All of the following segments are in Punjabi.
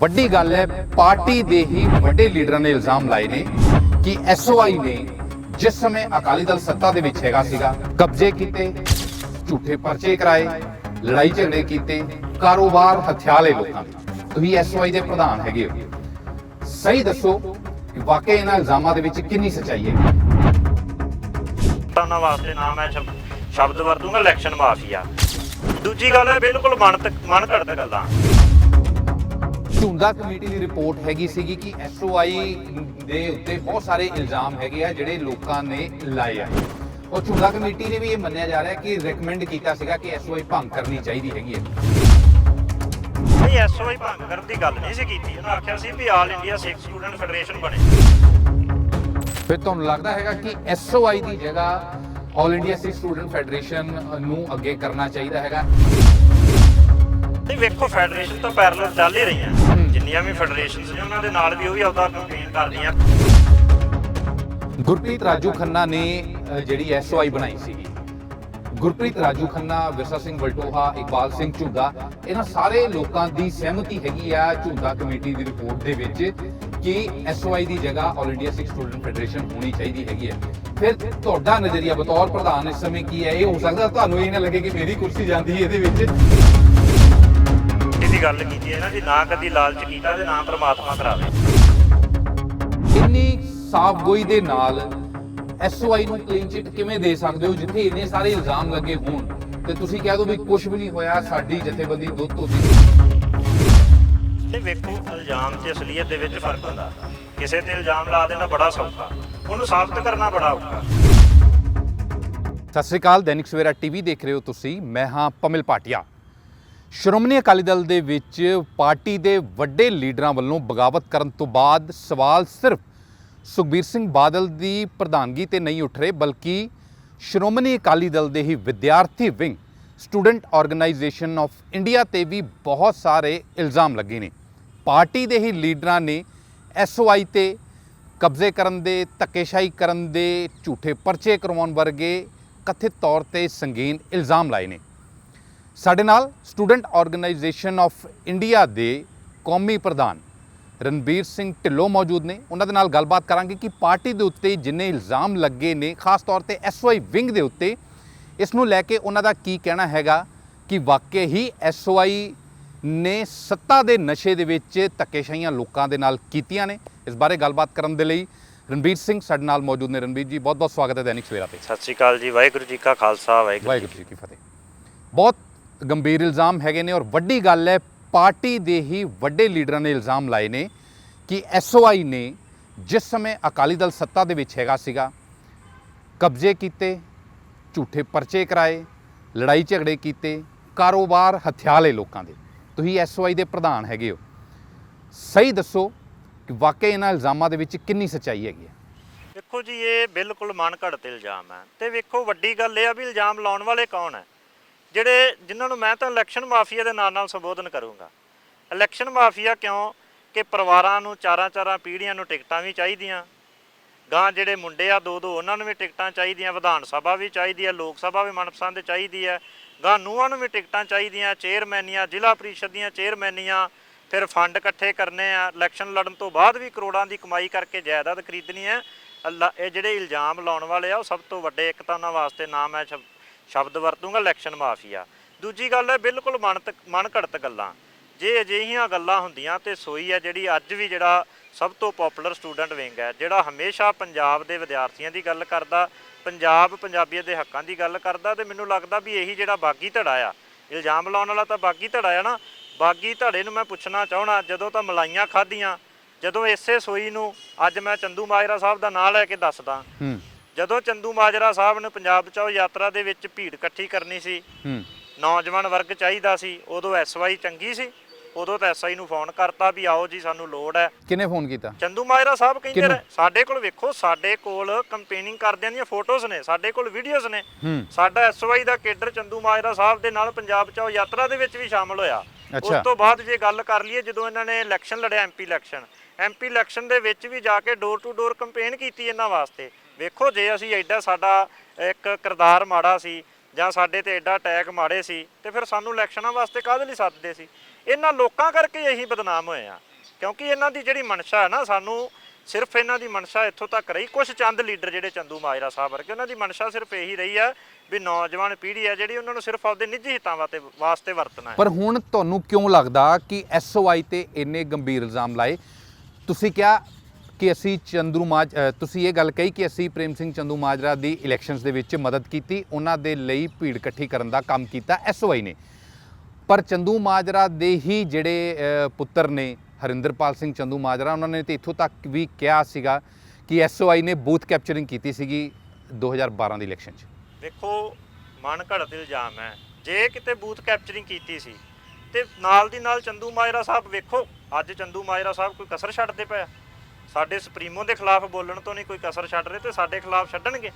ਵੱਡੀ ਗੱਲ ਹੈ, ਪਾਰਟੀ ਦੇ ਹੀ ਵੱਡੇ ਲੀਡਰਾਂ ਨੇ ਇਲਜ਼ਾਮ ਲਾਏ ਨੇ ਕਿ ਐਸਓਆਈ ਨੇ ਜਿਸ ਸਮੇਂ ਅਕਾਲੀ ਦਲ ਸੱਤਾ ਦੇ ਵਿੱਚ ਹੈਗਾ ਸੀਗਾ, ਕਬਜ਼ੇ ਕੀਤੇ, ਝੂਠੇ ਪਰਚੇ ਕਰਾਏ, ਲੜਾਈ ਝਗੜੇ ਕੀਤੇ, ਕਾਰੋਬਾਰ ਹਥਿਆ ਲਏ ਲੋਕਾਂ ਦੇ। ਤੁਸੀਂ ਐਸਓਆਈ ਦੇ ਪ੍ਰਧਾਨ ਹੈਗੇ ਹੋ। ਸਹੀ ਦੱਸੋ ਕਿ ਵਾਕਈ ਇਹਨਾਂ ਇਲਜ਼ਾਮਾਂ ਦੇ ਵਿੱਚ ਕਿੰਨੀ ਸੱਚਾਈ ਹੈ? ਉਹਨਾਂ ਵਾਸਤੇ ਨਾ ਮੈਂ ਸ਼ਬਦ ਵਰਤੂੰਗਾ ਇਲੈਕਸ਼ਨ ਮਾਫੀਆ। ਦੂਜੀ ਗੱਲ ਹੈ, ਬਿਲਕੁਲ ਮਨ ਮਨ ਘੜਤ ਗੱਲਾਂ। ਝੁੰਦਾ ਕਮੇਟੀ ਦੀ ਰਿਪੋਰਟ ਹੈਗੀ ਸੀਗੀ ਕਿ ਐਸਓਆਈ ਦੇ ਉੱਤੇ ਬਹੁਤ ਸਾਰੇ ਇਲਜ਼ਾਮ ਹੈਗੇ ਆ ਜਿਹੜੇ ਲੋਕਾਂ ਨੇ ਲਾਏ ਆ। ਉਹ ਝੁੰਦਾ ਕਮੇਟੀ ਨੇ ਵੀ ਇਹ ਮੰਨਿਆ ਜਾ ਰਿਹਾ ਕਿ ਰეკਮੈਂਡ ਕੀਤਾ ਸੀਗਾ ਕਿ ਐਸਓਆਈ ਭੰਗ ਕਰਨੀ ਚਾਹੀਦੀ ਹੈਗੀ ਹੈ। ਨਹੀਂ ਐਸਓਆਈ ਭੰਗ ਕਰਨ ਦੀ ਗੱਲ ਨਹੀਂ ਸੀ ਕੀਤੀ। ਉਹਨਾਂ ਆਖਿਆ ਸੀ ਵੀ All India Sikh Student Federation ਬਣੇ। ਫਿਰ ਤੁਹਾਨੂੰ ਲੱਗਦਾ ਹੈਗਾ ਕਿ ਐਸਓਆਈ ਦੀ ਜਗ੍ਹਾ All India Sikh Student Federation ਨੂੰ ਅੱਗੇ ਕਰਨਾ ਚਾਹੀਦਾ ਹੈਗਾ? ਨਹੀਂ ਵੇਖੋ ਫੈਡਰੇਸ਼ਨ ਤਾਂ ਪੈਰਲਲ ਚੱਲ ਹੀ ਰਹੀਆਂ। ਜਿੰਨੀਆਂ ਵੀ ਫੈਡਰੇਸ਼ਨਸ ਨੇ ਉਹਨਾਂ ਦੇ ਨਾਲ ਵੀ ਉਹ ਵੀ ਆਪਦਾ ਕੰਪੇਨ ਕਰਦੀਆਂ। ਗੁਰਪ੍ਰੀਤ ਰਾਜੂ ਖੰਨਾ ਨੇ ਅ, ਜਿਹੜੀ ਐਸਓਆਈ ਬਣਾਈ ਸੀਗੀ ਗੁਰਪ੍ਰੀਤ ਰਾਜੂ ਖੰਨਾ ਵਿਰਸਾ ਸਿੰਘ ਵਲਟੋਹਾ ਇਕਬਾਲ ਸਿੰਘ ਝੁੰਦਾ ਇਹਨਾਂ ਸਾਰੇ ਲੋਕਾਂ ਦੀ ਸਹਿਮਤੀ ਹੈਗੀ ਆ ਝੁੰਦਾ ਕਮੇਟੀ ਦੀ ਰਿਪੋਰਟ ਦੇ ਵਿੱਚ ਕਿ ਐਸਓਆਈ ਦੀ ਜਗ੍ਹਾ All India Sikh Student Federation ਹੋਣੀ ਚਾਹੀਦੀ ਹੈਗੀ ਹੈ ਫਿਰ ਤੁਹਾਡਾ ਨਜ਼ਰੀਆ ਬਤੌਰ ਪ੍ਰਧਾਨ ਇਸ ਸਮੇਂ ਕੀ ਹੈ? ਇਹ ਹੋ ਸਕਦਾ ਤੁਹਾਨੂੰ ਇਹ ਨਾ ਲੱਗੇ ਕਿ ਮੇਰੀ ਕੁਰਸੀ ਜਾਂਦੀ ਹੈ ਇਹਦੇ ਵਿੱਚ। ਇਹਦੀ ਗੱਲ ਕੀਤੀ ਹੈ ਨਾ ਜੀ ਨਾ ਕਦੀ ਲਾਲਚ ਕੀਤਾ ਤੇ ਨਾ ਪ੍ਰਮਾਤਮਾ ਕਰਾਵੇ। ਇੰਨੀ ਸਾਫ਼ ਗੋਈ ਦੇ ਨਾਲ ਐਸਓਆਈ ਨੂੰ ਕਲੀਨ ਚਿੱਟ ਕਿਵੇਂ ਦੇ ਸਕਦੇ ਹੋ ਜਿੱਥੇ ਇੰਨੇ ਸਾਰੇ ਇਲਜ਼ਾਮ ਲੱਗੇ ਹੋਣ? ਤੇ ਤੁਸੀਂ ਕਹਿ ਦੋ ਵੀ ਕੁਝ ਵੀ ਨਹੀਂ ਹੋਇਆ ਸਾਡੀ ਜਥੇਬੰਦੀ ਦੁੱਧ ਧੋਤੀ ਤੇ ਵੇਖੋ ਇਲਜ਼ਾਮ ਤੇ ਅਸਲੀਅਤ ਦੇ ਵਿੱਚ ਫ਼ਰਕ ਹੁੰਦਾ। ਕਿਸੇ ਤੇ ਇਲਜ਼ਾਮ ਲਾ ਦੇਣਾ ਬੜਾ ਸੌਖਾ। ਉਹਨੂੰ ਸਾਬਤ ਕਰਨਾ ਬੜਾ ਔਖਾ। ਸਤਿ ਸ੍ਰੀ ਅਕਾਲ ਦੈਨਿਕ ਸਵੇਰਾ ਟੀਵੀ ਦੇਖ ਰਹੇ ਹੋ ਤੁਸੀਂ। ਮੈਂ ਹਾਂ ਪਮਿਲ ਪਾਟਿਆ ਸ਼੍ਰੋਮਣੀ ਅਕਾਲੀ ਦਲ ਦੇ ਵਿੱਚ ਪਾਰਟੀ ਦੇ ਵੱਡੇ ਲੀਡਰਾਂ ਵੱਲੋਂ ਬਗਾਵਤ ਕਰਨ ਤੋਂ ਬਾਅਦ ਸਵਾਲ ਸਿਰਫ ਸੁਖਬੀਰ ਸਿੰਘ ਬਾਦਲ ਦੀ ਪ੍ਰਧਾਨਗੀ ਤੇ ਨਹੀਂ ਉੱਠ ਰਹੇ, ਬਲਕਿ ਸ਼੍ਰੋਮਣੀ ਅਕਾਲੀ ਦਲ ਦੇ ਹੀ ਵਿਦਿਆਰਥੀ wing, Student Organisation of India ਤੇ ਵੀ ਬਹੁਤ ਸਾਰੇ ਇਲਜ਼ਾਮ ਲੱਗੇ ਨੇ। ਪਾਰਟੀ ਦੇ ਹੀ ਲੀਡਰਾਂ ਨੇ ਐਸਓਆਈ ਤੇ ਕਬਜ਼ੇ ਕਰਨ ਦੇ, ਧੱਕੇਸ਼ਾਹੀ ਕਰਨ ਦੇ, ਝੂਠੇ ਪਰਚੇ ਕਰਵਾਉਣ ਵਰਗੇ ਕਥਿਤ ਤੌਰ ਤੇ ਸੰਗੀਨ ਇਲਜ਼ਾਮ ਲਾਏ ਨੇ। ਸਾਡੇ ਨਾਲ ਸਟੂਡੈਂਟ ਆਰਗੇਨਾਈਜੇਸ਼ਨ ਆਫ ਇੰਡੀਆ ਦੇ ਕੌਮੀ ਪ੍ਰਧਾਨ ਰਣਬੀਰ ਸਿੰਘ ਢਿੱਲੋਂ ਮੌਜੂਦ ਨੇ। ਉਹਨਾਂ ਦੇ ਨਾਲ ਗੱਲਬਾਤ ਕਰਾਂਗੇ ਕਿ ਪਾਰਟੀ ਦੇ ਉੱਤੇ ਜਿੰਨੇ ਇਲਜ਼ਾਮ ਲੱਗੇ ਨੇ ਖਾਸ ਤੌਰ ਤੇ ਐਸਓਆਈ ਵਿੰਗ ਦੇ ਉੱਤੇ ਇਸ ਨੂੰ ਲੈ ਕੇ ਉਹਨਾਂ ਦਾ ਕੀ ਕਹਿਣਾ ਹੈਗਾ ਕਿ ਵਾਕਈ ਹੀ ਐਸਓਆਈ ਨੇ ਸੱਤਾ ਦੇ ਨਸ਼ੇ ਦੇ ਵਿੱਚ ਧੱਕੇਸ਼ਾਹੀਆਂ ਲੋਕਾਂ ਦੇ ਨਾਲ ਕੀਤੀਆਂ ਨੇ। ਇਸ ਬਾਰੇ ਗੱਲਬਾਤ ਕਰਨ ਦੇ ਲਈ ਰਣਬੀਰ ਸਿੰਘ ਸਾਡੇ ਨਾਲ ਮੌਜੂਦ ਨੇ। ਰਣਬੀਰ ਜੀ ਬਹੁਤ ਬਹੁਤ ਸਵਾਗਤ ਹੈ ਦੈਨਿਕ ਸਵੇਰਾ ਤੇ। ਸਤਿ ਸ਼੍ਰੀ ਅਕਾਲ ਜੀ ਵਾਹਿਗੁਰੂ ਜੀ ਕਾ ਖਾਲਸਾ ਵਾਹਿਗੁਰੂ ਜੀ ਕੀ ਫਤਿਹ। ਬਹੁਤ ਗੰਭੀਰ ਇਲਜ਼ਾਮ ਹੈਗੇ ਨੇ ਔਰ ਵੱਡੀ ਗੱਲ ਹੈ, ਪਾਰਟੀ ਦੇ ਹੀ ਵੱਡੇ ਲੀਡਰਾਂ ਨੇ ਇਲਜ਼ਾਮ ਲਾਏ ਨੇ ਕਿ ਐਸਓਆਈ ਨੇ ਜਿਸ ਸਮੇਂ ਅਕਾਲੀ ਦਲ ਸੱਤਾ ਦੇ ਵਿੱਚ ਹੈਗਾ ਸੀਗਾ, ਕਬਜ਼ੇ ਕੀਤੇ, ਝੂਠੇ ਪਰਚੇ ਕਰਾਏ, ਲੜਾਈ ਝਗੜੇ ਕੀਤੇ, ਕਾਰੋਬਾਰ ਹਥਿਆ ਲਏ ਲੋਕਾਂ ਦੇ। ਤੁਸੀਂ ਐਸਓਆਈ ਦੇ ਪ੍ਰਧਾਨ ਹੈਗੇ ਹੋ। ਸਹੀ ਦੱਸੋ ਕਿ ਵਾਕਈ ਇਹਨਾਂ ਇਲਜ਼ਾਮਾਂ ਦੇ ਵਿੱਚ ਕਿੰਨੀ ਸੱਚਾਈ ਹੈਗੀ ਹੈ? ਦੇਖੋ ਜੀ, ਇਹ ਬਿਲਕੁਲ ਮਨ ਘੜਤ ਇਲਜ਼ਾਮ ਹੈ। ਤੇ ਵੇਖੋ, ਵੱਡੀ ਗੱਲ ਇਹ ਆ ਵੀ ਇਲਜ਼ਾਮ ਲਾਉਣ ਵਾਲੇ ਕੌਣ ਹੈ? ਜਿਹੜੇ ਜਿਨ੍ਹਾਂ ਨੂੰ ਮੈਂ ਤਾਂ ਇਲੈਕਸ਼ਨ ਮਾਫੀਆ ਦੇ ਨਾਂ ਨਾਲ ਸੰਬੋਧਨ ਕਰੂੰਗਾ। ਇਲੈਕਸ਼ਨ ਮਾਫੀਆ ਕਿਉਂ? ਕਿ ਪਰਿਵਾਰਾਂ ਨੂੰ ਚਾਰਾਂ ਚਾਰਾਂ ਪੀੜ੍ਹੀਆਂ ਨੂੰ ਟਿਕਟਾਂ ਵੀ ਚਾਹੀਦੀਆਂ। ਗਾਂ ਜਿਹੜੇ ਮੁੰਡੇ ਆ ਦੋ ਦੋ ਉਹਨਾਂ ਨੂੰ ਵੀ ਟਿਕਟਾਂ ਚਾਹੀਦੀਆਂ, ਵਿਧਾਨ ਸਭਾ ਵੀ ਚਾਹੀਦੀ ਹੈ, ਲੋਕ ਸਭਾ ਵੀ ਮਨਪਸੰਦ ਚਾਹੀਦੀ ਹੈ। ਗਾਂ ਨੂੰਹਾਂ ਨੂੰ ਵੀ ਟਿਕਟਾਂ ਚਾਹੀਦੀਆਂ, ਚੇਅਰਮੈਨੀਆਂ, ਜ਼ਿਲ੍ਹਾ ਪ੍ਰੀਸ਼ਦ ਦੀਆਂ ਚੇਅਰਮੈਨੀਆਂ ਫਿਰ ਫੰਡ ਇਕੱਠੇ ਕਰਨੇ ਆ। ਇਲੈਕਸ਼ਨ ਲੜਨ ਤੋਂ ਬਾਅਦ ਵੀ ਕਰੋੜਾਂ ਦੀ ਕਮਾਈ ਕਰਕੇ ਜਾਇਦਾਦ ਖਰੀਦਣੀ ਹੈ। ਅੱਲਾ, ਇਹ ਜਿਹੜੇ ਇਲਜ਼ਾਮ ਲਾਉਣ ਵਾਲੇ ਆ, ਉਹ ਸਭ ਤੋਂ ਵੱਡੇ ਇੱਕ ਤਾਂ ਉਹਨਾਂ ਵਾਸਤੇ ਨਾਮ ਹੈ ਸ਼ਬ- ਸ਼ਬਦ ਵਰਤੂੰਗਾ ਇਲੈਕਸ਼ਨ ਮਾਫੀਆ। ਦੂਜੀ ਗੱਲ ਹੈ, ਬਿਲਕੁਲ ਮਨ ਤੱਕ, ਮਨ ਘੜਤ ਗੱਲਾਂ। ਜੇ ਅਜਿਹੀਆਂ ਗੱਲਾਂ ਹੁੰਦੀਆਂ ਤੇ ਸੋਈ ਹੈ ਜਿਹੜੀ ਅੱਜ ਵੀ ਜਿਹੜਾ ਸਭ ਤੋਂ ਪਪੂਲਰ ਸਟੂਡੈਂਟ ਵਿੰਗ ਹੈ, ਜਿਹੜਾ ਹਮੇਸ਼ਾ ਪੰਜਾਬ ਦੇ ਵਿਦਿਆਰਥੀਆਂ ਦੀ ਗੱਲ ਕਰਦਾ, ਪੰਜਾਬ ਪੰਜਾਬੀਅਤ ਦੇ ਹੱਕਾਂ ਦੀ ਗੱਲ ਕਰਦਾ ਤੇ ਮੈਨੂੰ ਲੱਗਦਾ ਵੀ ਇਹੀ ਜਿਹੜਾ ਬਾਗੀ ਧੜਾ ਆ, ਇਲਜ਼ਾਮ ਲਾਉਣ ਵਾਲਾ ਤਾਂ ਬਾਗੀ ਧੜਾ ਆ ਨਾ। ਬਾਗੀ ਧੜੇ ਨੂੰ ਮੈਂ ਪੁੱਛਣਾ ਚਾਹਣਾ ਜਦੋਂ ਤਾਂ ਮਲਾਈਆਂ ਖਾਧੀਆਂ, ਜਦੋਂ ਇਸੇ ਸੋਈ ਨੂੰ ਅੱਜ ਮੈਂ ਚੰਦੂ ਮਾਜਰਾ ਸਾਹਿਬ ਦਾ ਨਾਂ ਲੈ ਕੇ ਦੱਸਦਾ ਜਦੋਂ ਚੰਦੂ ਮਾਜਰਾ ਸਾਹਿਬ ਨੇ ਪੰਜਾਬ ਚੋਂ ਯਾਤਰਾ ਦੇ ਵਿੱਚ ਭੀੜ ਇਕੱਠੀ ਕਰਨੀ ਸੀ ਹੂੰ। ਨੌਜਵਾਨ ਵਰਗ ਚਾਹੀਦਾ ਸੀ ਉਦੋਂ ਐਸਵਾਈ ਚੰਗੀ ਸੀ ਉਦੋਂ ਤਾਂ ਐਸਆਈ ਨੂੰ ਫੋਨ ਕਰਤਾ ਵੀ ਆਓ ਜੀ ਸਾਨੂੰ ਲੋੜ ਹੈ। ਕਿਹਨੇ ਫੋਨ ਕੀਤਾ? ਚੰਦੂ ਮਾਜਰਾ ਸਾਹਿਬ ਕਹਿੰਦੇ? ਰਹੇ ਸਾਡੇ ਕੋਲ ਵੇਖੋ ਸਾਡੇ ਕੋਲ ਕੰਪੇਨਿੰਗ ਕਰਦਿਆਂ ਦੀਆਂ ਫੋਟੋਜ਼ ਨੇ ਸਾਡੇ ਕੋਲ ਵੀਡੀਓਜ਼ ਨੇ। ਸਾਡਾ ਐਸਵਾਈ ਦਾ ਕੇਡਰ ਚੰਦੂ ਮਾਜਰਾ ਸਾਹਿਬ ਦੇ ਨਾਲ ਪੰਜਾਬ ਚੋਂ ਯਾਤਰਾ ਦੇ ਵਿੱਚ ਵੀ ਸ਼ਾਮਲ ਹੋਇਆ। ਉਸ ਤੋਂ ਬਾਅਦ ਜੇ ਗੱਲ ਕਰ ਲਈਏ ਜਦੋਂ ਇਹਨਾਂ ਨੇ ਇਲੈਕਸ਼ਨ ਲੜਿਆ ਐਮਪੀ ਇਲੈਕਸ਼ਨ ਐਮਪੀ ਇਲੈਕਸ਼ਨ ਦੇ ਵਿੱਚ ਵੀ ਜਾ ਕੇ ਡੋਰ ਟੂ ਡੋਰ ਕੰਪੇਨ ਕੀਤੀ ਇਹਨਾਂ ਵਾਸਤੇ। ਵੇਖੋ ਜੇ ਅਸੀਂ ਐਡਾ ਸਾਡਾ ਇੱਕ ਕਿਰਦਾਰ ਮਾੜਾ ਸੀ ਜਾਂ ਸਾਡੇ ਤੇ ਐਡਾ ਅਟੈਕ ਮਾੜੇ ਸੀ ਤੇ ਫਿਰ ਸਾਨੂੰ ਇਲੈਕਸ਼ਨਾਂ ਵਾਸਤੇ ਕਾਹਦੇ ਲਈ ਸੱਦਦੇ ਸੀ? ਇਹਨਾਂ ਲੋਕਾਂ ਕਰਕੇ ਇਹੀ ਬਦਨਾਮ ਹੋਏ ਆ ਕਿਉਂਕਿ ਇਹਨਾਂ ਦੀ ਜਿਹੜੀ ਮਨਸ਼ਾ ਹੈ ਨਾ, ਸਾਨੂੰ ਸਿਰਫ ਇਹਨਾਂ ਦੀ ਮਨਸ਼ਾ ਇੱਥੋਂ ਤੱਕ ਰਹੀ। ਕੁਝ ਚੰਦ ਲੀਡਰ ਜਿਹੜੇ ਚੰਦੂ ਮਾਜਰਾ ਸਾਹਿਬ ਵਰਗੇ, ਉਹਨਾਂ ਦੀ ਮਨਸ਼ਾ ਸਿਰਫ ਇਹੀ ਰਹੀ ਆ ਵੀ ਨੌਜਵਾਨ ਪੀੜ੍ਹੀ ਹੈ ਜਿਹੜੀ ਉਹਨਾਂ ਨੂੰ ਸਿਰਫ ਆਪਦੇ ਨਿੱਜੀ ਹਿੱਤਾਂ ਵਾਸਤੇ ਵਾਸਤੇ ਵਰਤਣਾ ਹੈ। ਪਰ ਹੁਣ ਤੁਹਾਨੂੰ ਕਿਉਂ ਲੱਗਦਾ ਕਿ ਐਸਓਆਈ ਤੇ ਇੰਨੇ ਗੰਭੀਰ ਇਲਜ਼ਾਮ ਲਾਏ? ਤੁਸੀਂ ਕਿਹਾ ਕਿ ਅਸੀਂ ਚੰਦੂ ਮਾਜ ਤੁਸੀਂ ਇਹ ਗੱਲ ਕਹੀ ਕਿ ਅਸੀਂ ਪ੍ਰੇਮ ਸਿੰਘ ਚੰਦੂ ਮਾਜਰਾ ਦੀ ਇਲੈਕਸ਼ਨਸ ਦੇ ਵਿੱਚ ਮਦਦ ਕੀਤੀ, ਉਹਨਾਂ ਦੇ ਲਈ ਭੀੜ ਇਕੱਠੀ ਕਰਨ ਦਾ ਕੰਮ ਕੀਤਾ ਐਸਓਆਈ ਨੇ। ਪਰ ਚੰਦੂ ਮਾਜਰਾ ਦੇ ਹੀ ਜਿਹੜੇ ਪੁੱਤਰ ਨੇ, ਹਰਿੰਦਰਪਾਲ ਸਿੰਘ ਚੰਦੂ ਮਾਜਰਾ, ਉਹਨਾਂ ਨੇ ਤੇ ਇੱਥੋਂ ਤੱਕ ਵੀ ਕਿਹਾ ਸੀਗਾ ਕਿ ਐਸਓਆਈ ਨੇ ਬੂਥ ਕੈਪਚਰਿੰਗ ਕੀਤੀ ਸੀਗੀ 2012 ਦੀ ਇਲੈਕਸ਼ਨ 'ਚ। ਦੇਖੋ, ਮਨ ਘੜਤ ਇਲਜ਼ਾਮ ਹੈ। ਜੇ ਕਿਤੇ ਬੂਥ ਕੈਪਚਰਿੰਗ ਕੀਤੀ ਸੀ, ਤੇ ਨਾਲ ਦੀ ਨਾਲ ਚੰਦੂ ਮਾਜਰਾ ਸਾਹਿਬ ਵੇਖੋ, ਅੱਜ ਚੰਦੂ ਮਾਜਰਾ ਸਾਹਿਬ ਕੋਈ ਕਸਰ ਛੱਡਦੇ ਪਿਆ ਸਾਡੇ ਸੁਪਰੀਮੋ ਦੇ ਖਿਲਾਫ ਬੋਲਣ ਤੋਂ ਨਹੀਂ ਕੋਈ ਕਸਰ ਛੱਡ ਰਹੇ ਤੇ ਸਾਡੇ ਖਿਲਾਫ ਛੱਡਣਗੇ।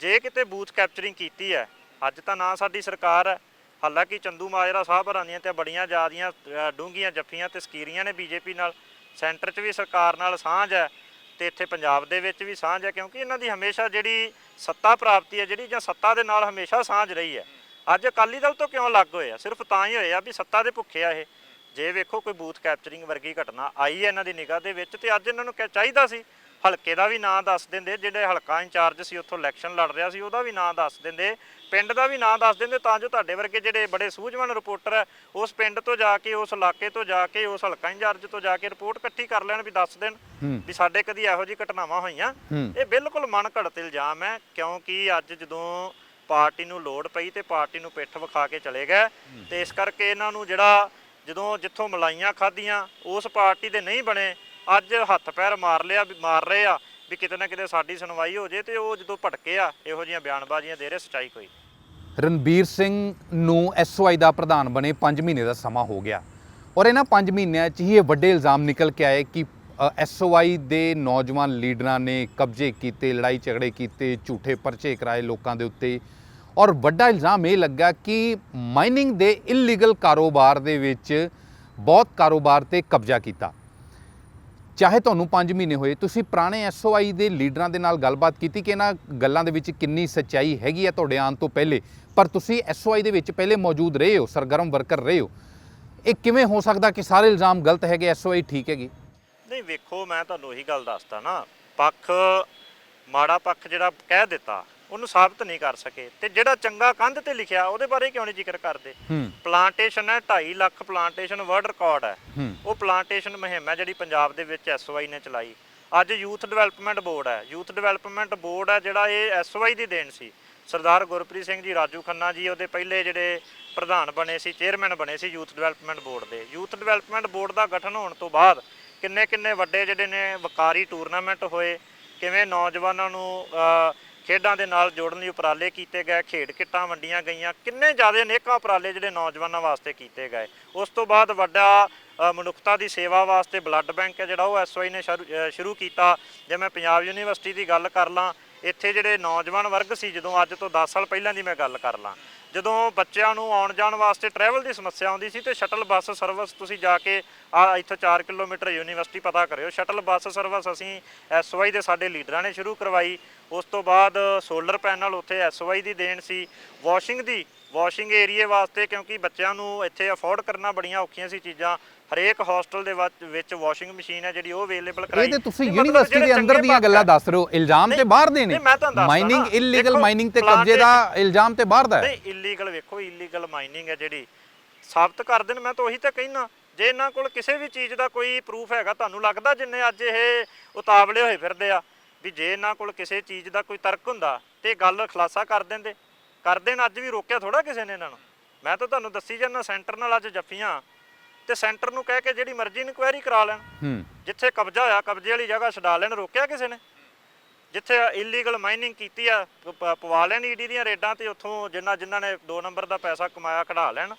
ਜੇ ਕਿਤੇ ਬੂਥ ਕੈਪਚਰਿੰਗ ਕੀਤੀ ਹੈ ਅੱਜ ਤਾਂ ਨਾ ਸਾਡੀ ਸਰਕਾਰ ਹੈ। ਹਾਲਾਂਕਿ ਚੰਦੂ ਮਾਜਰਾ ਸਾਹਿਬ ਹਰਾਂ ਦੀਆਂ ਤੇ ਬੜੀਆਂ ਜ਼ਿਆਦੀਆਂ ਡੂੰਗੀਆਂ ਜੱਫੀਆਂ ਤੇ ਸਕੀਰੀਆਂ ਨੇ ਬੀਜੇਪੀ ਨਾਲ। ਸੈਂਟਰ 'ਚ ਵੀ ਸਰਕਾਰ ਨਾਲ ਸਾਂਝ ਹੈ ਤੇ ਇੱਥੇ ਪੰਜਾਬ ਦੇ ਵਿੱਚ ਵੀ ਸਾਂਝ ਹੈ ਕਿਉਂਕਿ ਇਹਨਾਂ ਦੀ ਹਮੇਸ਼ਾ ਜਿਹੜੀ ਸੱਤਾ ਪ੍ਰਾਪਤੀ ਹੈ ਜਿਹੜੀ ਜਾਂ ਸੱਤਾ ਦੇ ਨਾਲ ਹਮੇਸ਼ਾ ਸਾਂਝ ਰਹੀ ਹੈ। ਅੱਜ ਅਕਾਲੀ ਦਲ ਤੋਂ ਕਿਉਂ ਲੱਗ ਹੋਏ ਆ? ਸਿਰਫ ਤਾਂ ਹੀ ਹੋਏ ਆ ਵੀ ਸੱਤਾ ਦੇ ਭੁੱਖੇ ਆ ਇਹ। ਜੇ ਵੇਖੋ ਕੋਈ ਬੂਥ ਕੈਪਚਰਿੰਗ ਵਰਗੀ ਘਟਨਾ ਆਈ ਹੈ ਇਹਨਾਂ ਦੀ ਨਿਗਾਹ ਦੇ ਵਿੱਚ ਤੇ ਅੱਜ ਇਹਨਾਂ ਨੂੰ ਕਿਆ ਚਾਹੀਦਾ ਸੀ? ਹਲਕੇ ਦਾ ਵੀ ਨਾਂ ਦੱਸ ਦਿੰਦੇ ਜਿਹੜੇ ਹਲਕਾ ਇੰਚਾਰਜ ਸੀ ਉੱਥੋਂ ਇਲੈਕਸ਼ਨ ਲੜ ਰਿਹਾ ਸੀ ਉਹਦਾ ਵੀ ਨਾਂ ਦੱਸ ਦਿੰਦੇ ਪਿੰਡ ਦਾ ਵੀ ਨਾਂ ਦੱਸ ਦਿੰਦੇ ਤਾਂ ਜੋ ਤੁਹਾਡੇ ਵਰਗੇ ਜਿਹੜੇ ਬੜੇ ਸੂਝਵਾਨ ਰਿਪੋਰਟਰ ਹੈ ਉਸ ਪਿੰਡ ਤੋਂ ਜਾ ਕੇ ਉਸ ਇਲਾਕੇ ਤੋਂ ਜਾ ਕੇ ਉਸ ਹਲਕਾ ਇੰਚਾਰਜ ਤੋਂ ਜਾ ਕੇ ਰਿਪੋਰਟ ਇਕੱਠੀ ਕਰ ਲੈਣ ਵੀ ਦੱਸ ਦੇਣ ਵੀ ਸਾਡੇ ਕਦੀ ਇਹੋ ਜਿਹੀ ਘਟਨਾਵਾਂ ਹੋਈਆਂ। ਇਹ ਬਿਲਕੁਲ ਮਨ ਘੜਤ ਇਲਜ਼ਾਮ ਹੈ ਕਿਉਂਕਿ ਅੱਜ ਜਦੋਂ ਪਾਰਟੀ ਨੂੰ ਲੋੜ ਪਈ ਤੇ ਪਾਰਟੀ ਨੂੰ ਪਿੱਠ ਵਿਖਾ ਕੇ ਚਲੇ ਗਏ ਤੇ ਇਸ ਕਰਕੇ ਇਹਨਾਂ ਨੂੰ ਜਿਹੜਾ ਜਦੋਂ ਜਿੱਥੋਂ ਮਲਾਈਆਂ ਖਾਧੀਆਂ, ਉਸ ਪਾਰਟੀ ਦੇ ਨਹੀਂ ਬਣੇ, ਅੱਜ ਹੱਥ ਪੈਰ ਮਾਰ ਲਿਆ ਮਾਰ ਰਹੇ ਆ, ਵੀ ਕਿਤੇ ਨਾ ਕਿਤੇ ਸਾਡੀ ਸੁਣਵਾਈ ਹੋ ਜੇ ਤੇ ਉਹ ਜਦੋਂ ਭਟਕੇ ਆ, ਇਹੋ ਜਿਹੀਆਂ ਬਿਆਨਬਾਜ਼ੀਆਂ ਦੇ ਰਹੇ ਸਚਾਈ ਕੋਈ। ਰਣਬੀਰ ਸਿੰਘ ਨੂੰ ਐਸਓਆਈ ਦਾ ਪ੍ਰਧਾਨ ਬਣੇ 5 ਮਹੀਨੇ ਦਾ ਸਮਾਂ ਹੋ ਗਿਆ। ਔਰ ਇਹਨਾਂ 5 ਮਹੀਨਿਆਂ 'ਚ ਹੀ ਇਹ ਵੱਡੇ ਇਲਜ਼ਾਮ ਨਿਕਲ ਕੇ ਆਏ ਕਿ ਐਸਓਆਈ ਦੇ ਨੌਜਵਾਨ ਲੀਡਰਾਂ ਨੇ ਕਬਜ਼ੇ ਕੀਤੇ, ਲੜਾਈ ਝਗੜੇ ਕੀਤੇ, ਝੂਠੇ ਪਰਚੇ ਕਰਾਏ ਲੋਕਾਂ ਦੇ ਉੱਤੇ। ਔਰ ਵੱਡਾ ਇਲਜ਼ਾਮ ਇਹ ਲੱਗਾ ਕਿ ਮਾਈਨਿੰਗ ਦੇ ਇਲੀਗਲ ਕਾਰੋਬਾਰ ਦੇ ਵਿੱਚ ਬਹੁਤ ਕਾਰੋਬਾਰ ਤੇ ਕਬਜ਼ਾ ਕੀਤਾ। ਚਾਹੇ ਤੁਹਾਨੂੰ 5 ਮਹੀਨੇ ਹੋਏ, ਤੁਸੀਂ ਪੁਰਾਣੇ ਐਸਓਆਈ ਦੇ ਲੀਡਰਾਂ ਦੇ ਨਾਲ ਗੱਲਬਾਤ ਕੀਤੀ ਕਿ ਇਹਨਾਂ ਗੱਲਾਂ ਦੇ ਵਿੱਚ ਕਿੰਨੀ ਸੱਚਾਈ ਹੈਗੀ ਹੈ ਤੁਹਾਡੇ ਆਉਣ ਤੋਂ ਪਹਿਲੇ? ਪਰ ਤੁਸੀਂ ਐਸਓਆਈ ਦੇ ਵਿੱਚ ਪਹਿਲੇ ਮੌਜੂਦ ਰਹੇ ਹੋ, ਸਰਗਰਮ ਵਰਕਰ ਰਹੇ ਹੋ। ਇਹ ਕਿਵੇਂ ਹੋ ਸਕਦਾ ਕਿ ਸਾਰੇ ਇਲਜ਼ਾਮ ਗਲਤ ਹੈਗੇ ਐਸਓਆਈ ਠੀਕ ਹੈਗੀ? ਨਹੀਂ, ਵੇਖੋ, ਮੈਂ ਤੁਹਾਨੂੰ ਉਹੀ ਗੱਲ ਦੱਸਦਾ ਨਾ। ਪੱਖ, ਮਾੜਾ ਪੱਖ ਜਿਹੜਾ ਕਹਿ ਦਿੱਤਾ ਉਹਨੂੰ ਸਾਬਤ ਨਹੀਂ ਕਰ ਸਕੇ। ਤੇ ਜਿਹੜਾ ਚੰਗਾ ਕੰਧ ਤੇ ਲਿਖਿਆ ਉਹਦੇ ਬਾਰੇ ਕਿਉਂ ਨਹੀਂ ਜ਼ਿਕਰ ਕਰਦੇ? ਪਲਾਂਟੇਸ਼ਨ ਹੈ 2.5 ਲੱਖ ਪਲਾਂਟੇਸ਼ਨ ਵਰਲਡ ਰਿਕਾਰਡ ਹੈ। ਉਹ ਪਲਾਂਟੇਸ਼ਨ ਮੁਹਿੰਮ ਹੈ ਜਿਹੜੀ ਪੰਜਾਬ ਦੇ ਵਿੱਚ ਐਸਓਆਈ ਨੇ ਚਲਾਈ। ਅੱਜ ਯੂਥ ਡਿਵੈਲਪਮੈਂਟ ਬੋਰਡ ਹੈ। ਯੂਥ ਡਿਵੈਲਪਮੈਂਟ ਬੋਰਡ ਹੈ ਜਿਹੜਾ ਇਹ ਐਸਓਆਈ ਦੀ ਦੇਣ ਸੀ। ਸਰਦਾਰ ਗੁਰਪ੍ਰੀਤ ਸਿੰਘ ਜੀ ਰਾਜੂ ਖੰਨਾ ਜੀ ਉਹਦੇ ਪਹਿਲੇ ਜਿਹੜੇ ਪ੍ਰਧਾਨ ਬਣੇ ਸੀ ਚੇਅਰਮੈਨ ਬਣੇ ਸੀ ਯੂਥ ਡਿਵੈਲਪਮੈਂਟ ਬੋਰਡ ਦੇ। ਯੂਥ ਡਿਵੈਲਪਮੈਂਟ ਬੋਰਡ ਦਾ ਗਠਨ ਹੋਣ ਤੋਂ ਬਾਅਦ ਕਿੰਨੇ ਕਿੰਨੇ ਵੱਡੇ ਜਿਹੜੇ ਨੇ ਵਕਾਰੀ ਟੂਰਨਾਮੈਂਟ ਹੋਏ ਕਿਵੇਂ ਨੌਜਵਾਨਾਂ ਨੂੰ ਖੇਡਾਂ ਦੇ ਨਾਲ ਜੋੜਨ ਲਈ ਉਪਰਾਲੇ ਕੀਤੇ ਗਏ, ਖੇਡ ਕਿੱਟਾਂ ਵੰਡੀਆਂ ਗਈਆਂ, ਕਿੰਨੇ ਜ਼ਿਆਦਾ ਅਨੇਕਾਂ ਉਪਰਾਲੇ ਜਿਹੜੇ ਨੌਜਵਾਨਾਂ ਵਾਸਤੇ ਕੀਤੇ ਗਏ। ਉਸ ਤੋਂ ਬਾਅਦ ਵੱਡਾ ਮਨੁੱਖਤਾ ਦੀ ਸੇਵਾ ਵਾਸਤੇ ਬਲੱਡ ਬੈਂਕ ਹੈ ਜਿਹੜਾ ਉਹ ਐਸਓਆਈ ਨੇ ਸ਼ੁਰੂ- ਸ਼ੁਰੂ ਕੀਤਾ। ਜੇ ਮੈਂ ਪੰਜਾਬ ਯੂਨੀਵਰਸਿਟੀ ਦੀ ਗੱਲ ਕਰ ਲਾਂ, ਇੱਥੇ ਜਿਹੜੇ ਨੌਜਵਾਨ ਵਰਗ ਸੀ, ਜਦੋਂ ਅੱਜ ਤੋਂ 10 ਸਾਲ ਪਹਿਲਾਂ ਦੀ ਮੈਂ ਗੱਲ ਕਰ ਲਾਂ ਜਦੋਂ ਬੱਚਿਆਂ ਨੂੰ ਆਉਣ ਜਾਣ ਵਾਸਤੇ ਟਰੈਵਲ ਦੀ ਸਮੱਸਿਆ ਆਉਂਦੀ ਸੀ ਤੇ ਸ਼ਟਲ ਬੱਸ ਸਰਵਿਸ ਤੁਸੀਂ ਜਾ ਕੇ ਆ ਇੱਥੋਂ 4 ਕਿਲੋਮੀਟਰ ਯੂਨੀਵਰਸਿਟੀ ਪਤਾ ਕਰਿਓ। ਸ਼ਟਲ ਬੱਸ ਸਰਵਿਸ ਅਸੀਂ ਐਸਵਾਈ ਦੇ ਸਾਡੇ ਲੀਡਰਾਂ ਨੇ ਸ਼ੁਰੂ ਕਰਵਾਈ। ਉਸ ਤੋਂ ਬਾਅਦ ਸੋਲਰ ਪੈਨਲ ਉੱਥੇ ਐਸਵਾਈ ਦੀ ਦੇਣ ਸੀ। ਵਾਸ਼ਿੰਗ ਦੀ ਵਾਸ਼ਿੰਗ ਏਰੀਏ ਵਾਸਤੇ ਕਿਉਂਕਿ ਬੱਚਿਆਂ ਨੂੰ ਇੱਥੇ ਅਫੋਰਡ ਕਰਨਾ ਬੜੀਆਂ ਔਖੀਆਂ ਸੀ ਚੀਜ਼ਾਂ। ਹਰੇਕ ਹੋਸਟਲ ਦੇ ਵਿੱਚ- ਵਾਸ਼ਿੰਗ ਮਸ਼ੀਨ ਹੈ ਜਿਹੜੀ ਉਹ ਅਵੇਲੇਬਲ ਕਰਾਈ। ਇਹ ਤੇ ਤੁਸੀਂ ਯੂਨੀਵਰਸਿਟੀ ਦੇ ਅੰਦਰ ਦੀਆਂ ਗੱਲਾਂ। ਦੱਸ ਰਹੇ ਹੋ। ਇਲਜ਼ਾਮ ਤੇ ਬਾਹਰ ਦੇ ਨੇ। ਮਾਈਨਿੰਗ। ਇਲੀਗਲ ਮਾਈਨਿੰਗ ਤੇ ਕਬਜ਼ੇ ਦਾ ਇਲਜ਼ਾਮ ਤੇ ਬਾਹਰ ਦਾ ਹੈ। ਨਹੀਂ ਇਲੀਗਲ ਵੇਖੋ ਇਲੀਗਲ ਮਾਈਨਿੰਗ ਹੈ ਜਿਹੜੀ। ਸਾਬਤ ਕਰ ਦੇਣ ਮੈਂ ਤਾਂ ਉਹੀ ਤਾਂ ਕਹਿਣਾ ਜੇ ਇਹਨਾਂ ਕੋਲ ਕਿਸੇ ਵੀ ਚੀਜ਼ ਦਾ ਕੋਈ ਪ੍ਰੂਫ ਹੈਗਾ ਤੁਹਾਨੂੰ ਲੱਗਦਾ ਜਿੰਨੇ ਅੱਜ ਇਹ ਉਤਾਵਲੇ ਹੋਏ ਫਿਰਦੇ ਆ ਵੀ ਜੇ ਇਹਨਾਂ ਕੋਲ ਕਿਸੇ ਚੀਜ਼ ਦਾ ਕੋਈ ਤਰਕ ਹੁੰਦਾ ਤੇ ਗੱਲ ਖੁਲਾਸਾ ਕਰ ਦਿੰਦੇ। ਕਰ ਦੇਣ ਅੱਜ ਵੀ ਰੋਕਿਆ ਥੋੜਾ ਕਿਸੇ ਨੇ ਇਹਨਾਂ ਨੂੰ। ਮੈਂ ਤਾਂ ਤੁਹਾਨੂੰ ਦੱਸੀ ਜਾਂਦਾ ਸੈਂਟਰ ਨਾਲ ਅੱਜ ਜੱਫੀਆਂ। ਤੇ ਸੈਂਟਰ ਨੂੰ ਕਹਿ ਕੇ ਜਿਹੜੀ ਮਰਜ਼ੀ ਇਨਕੁਆਇਰੀ ਕਰਾ ਲੈਣ। ਹੂੰ। ਜਿੱਥੇ ਕਬਜ਼ਾ ਹੋਇਆ ਕਬਜ਼ੇ ਵਾਲੀ ਜਗ੍ਹਾ ਛਡਾ ਲੈਣ ਰੋਕਿਆ ਕਿਸੇ ਨੇ? ਜਿੱਥੇ ਇਲੀਗਲ ਮਾਈਨਿੰਗ ਕੀਤੀ ਆ ਪਵਾ ਲੈਣ ਈਡੀ ਦੀਆਂ ਰੇਡਾਂ ਤੇ ਉੱਥੋਂ ਜਿੰਨਾ ਜਿਨ੍ਹਾਂ ਨੇ 2 ਨੰਬਰ ਦਾ ਪੈਸਾ ਕਮਾਇਆ ਕਢਾ ਲੈਣ।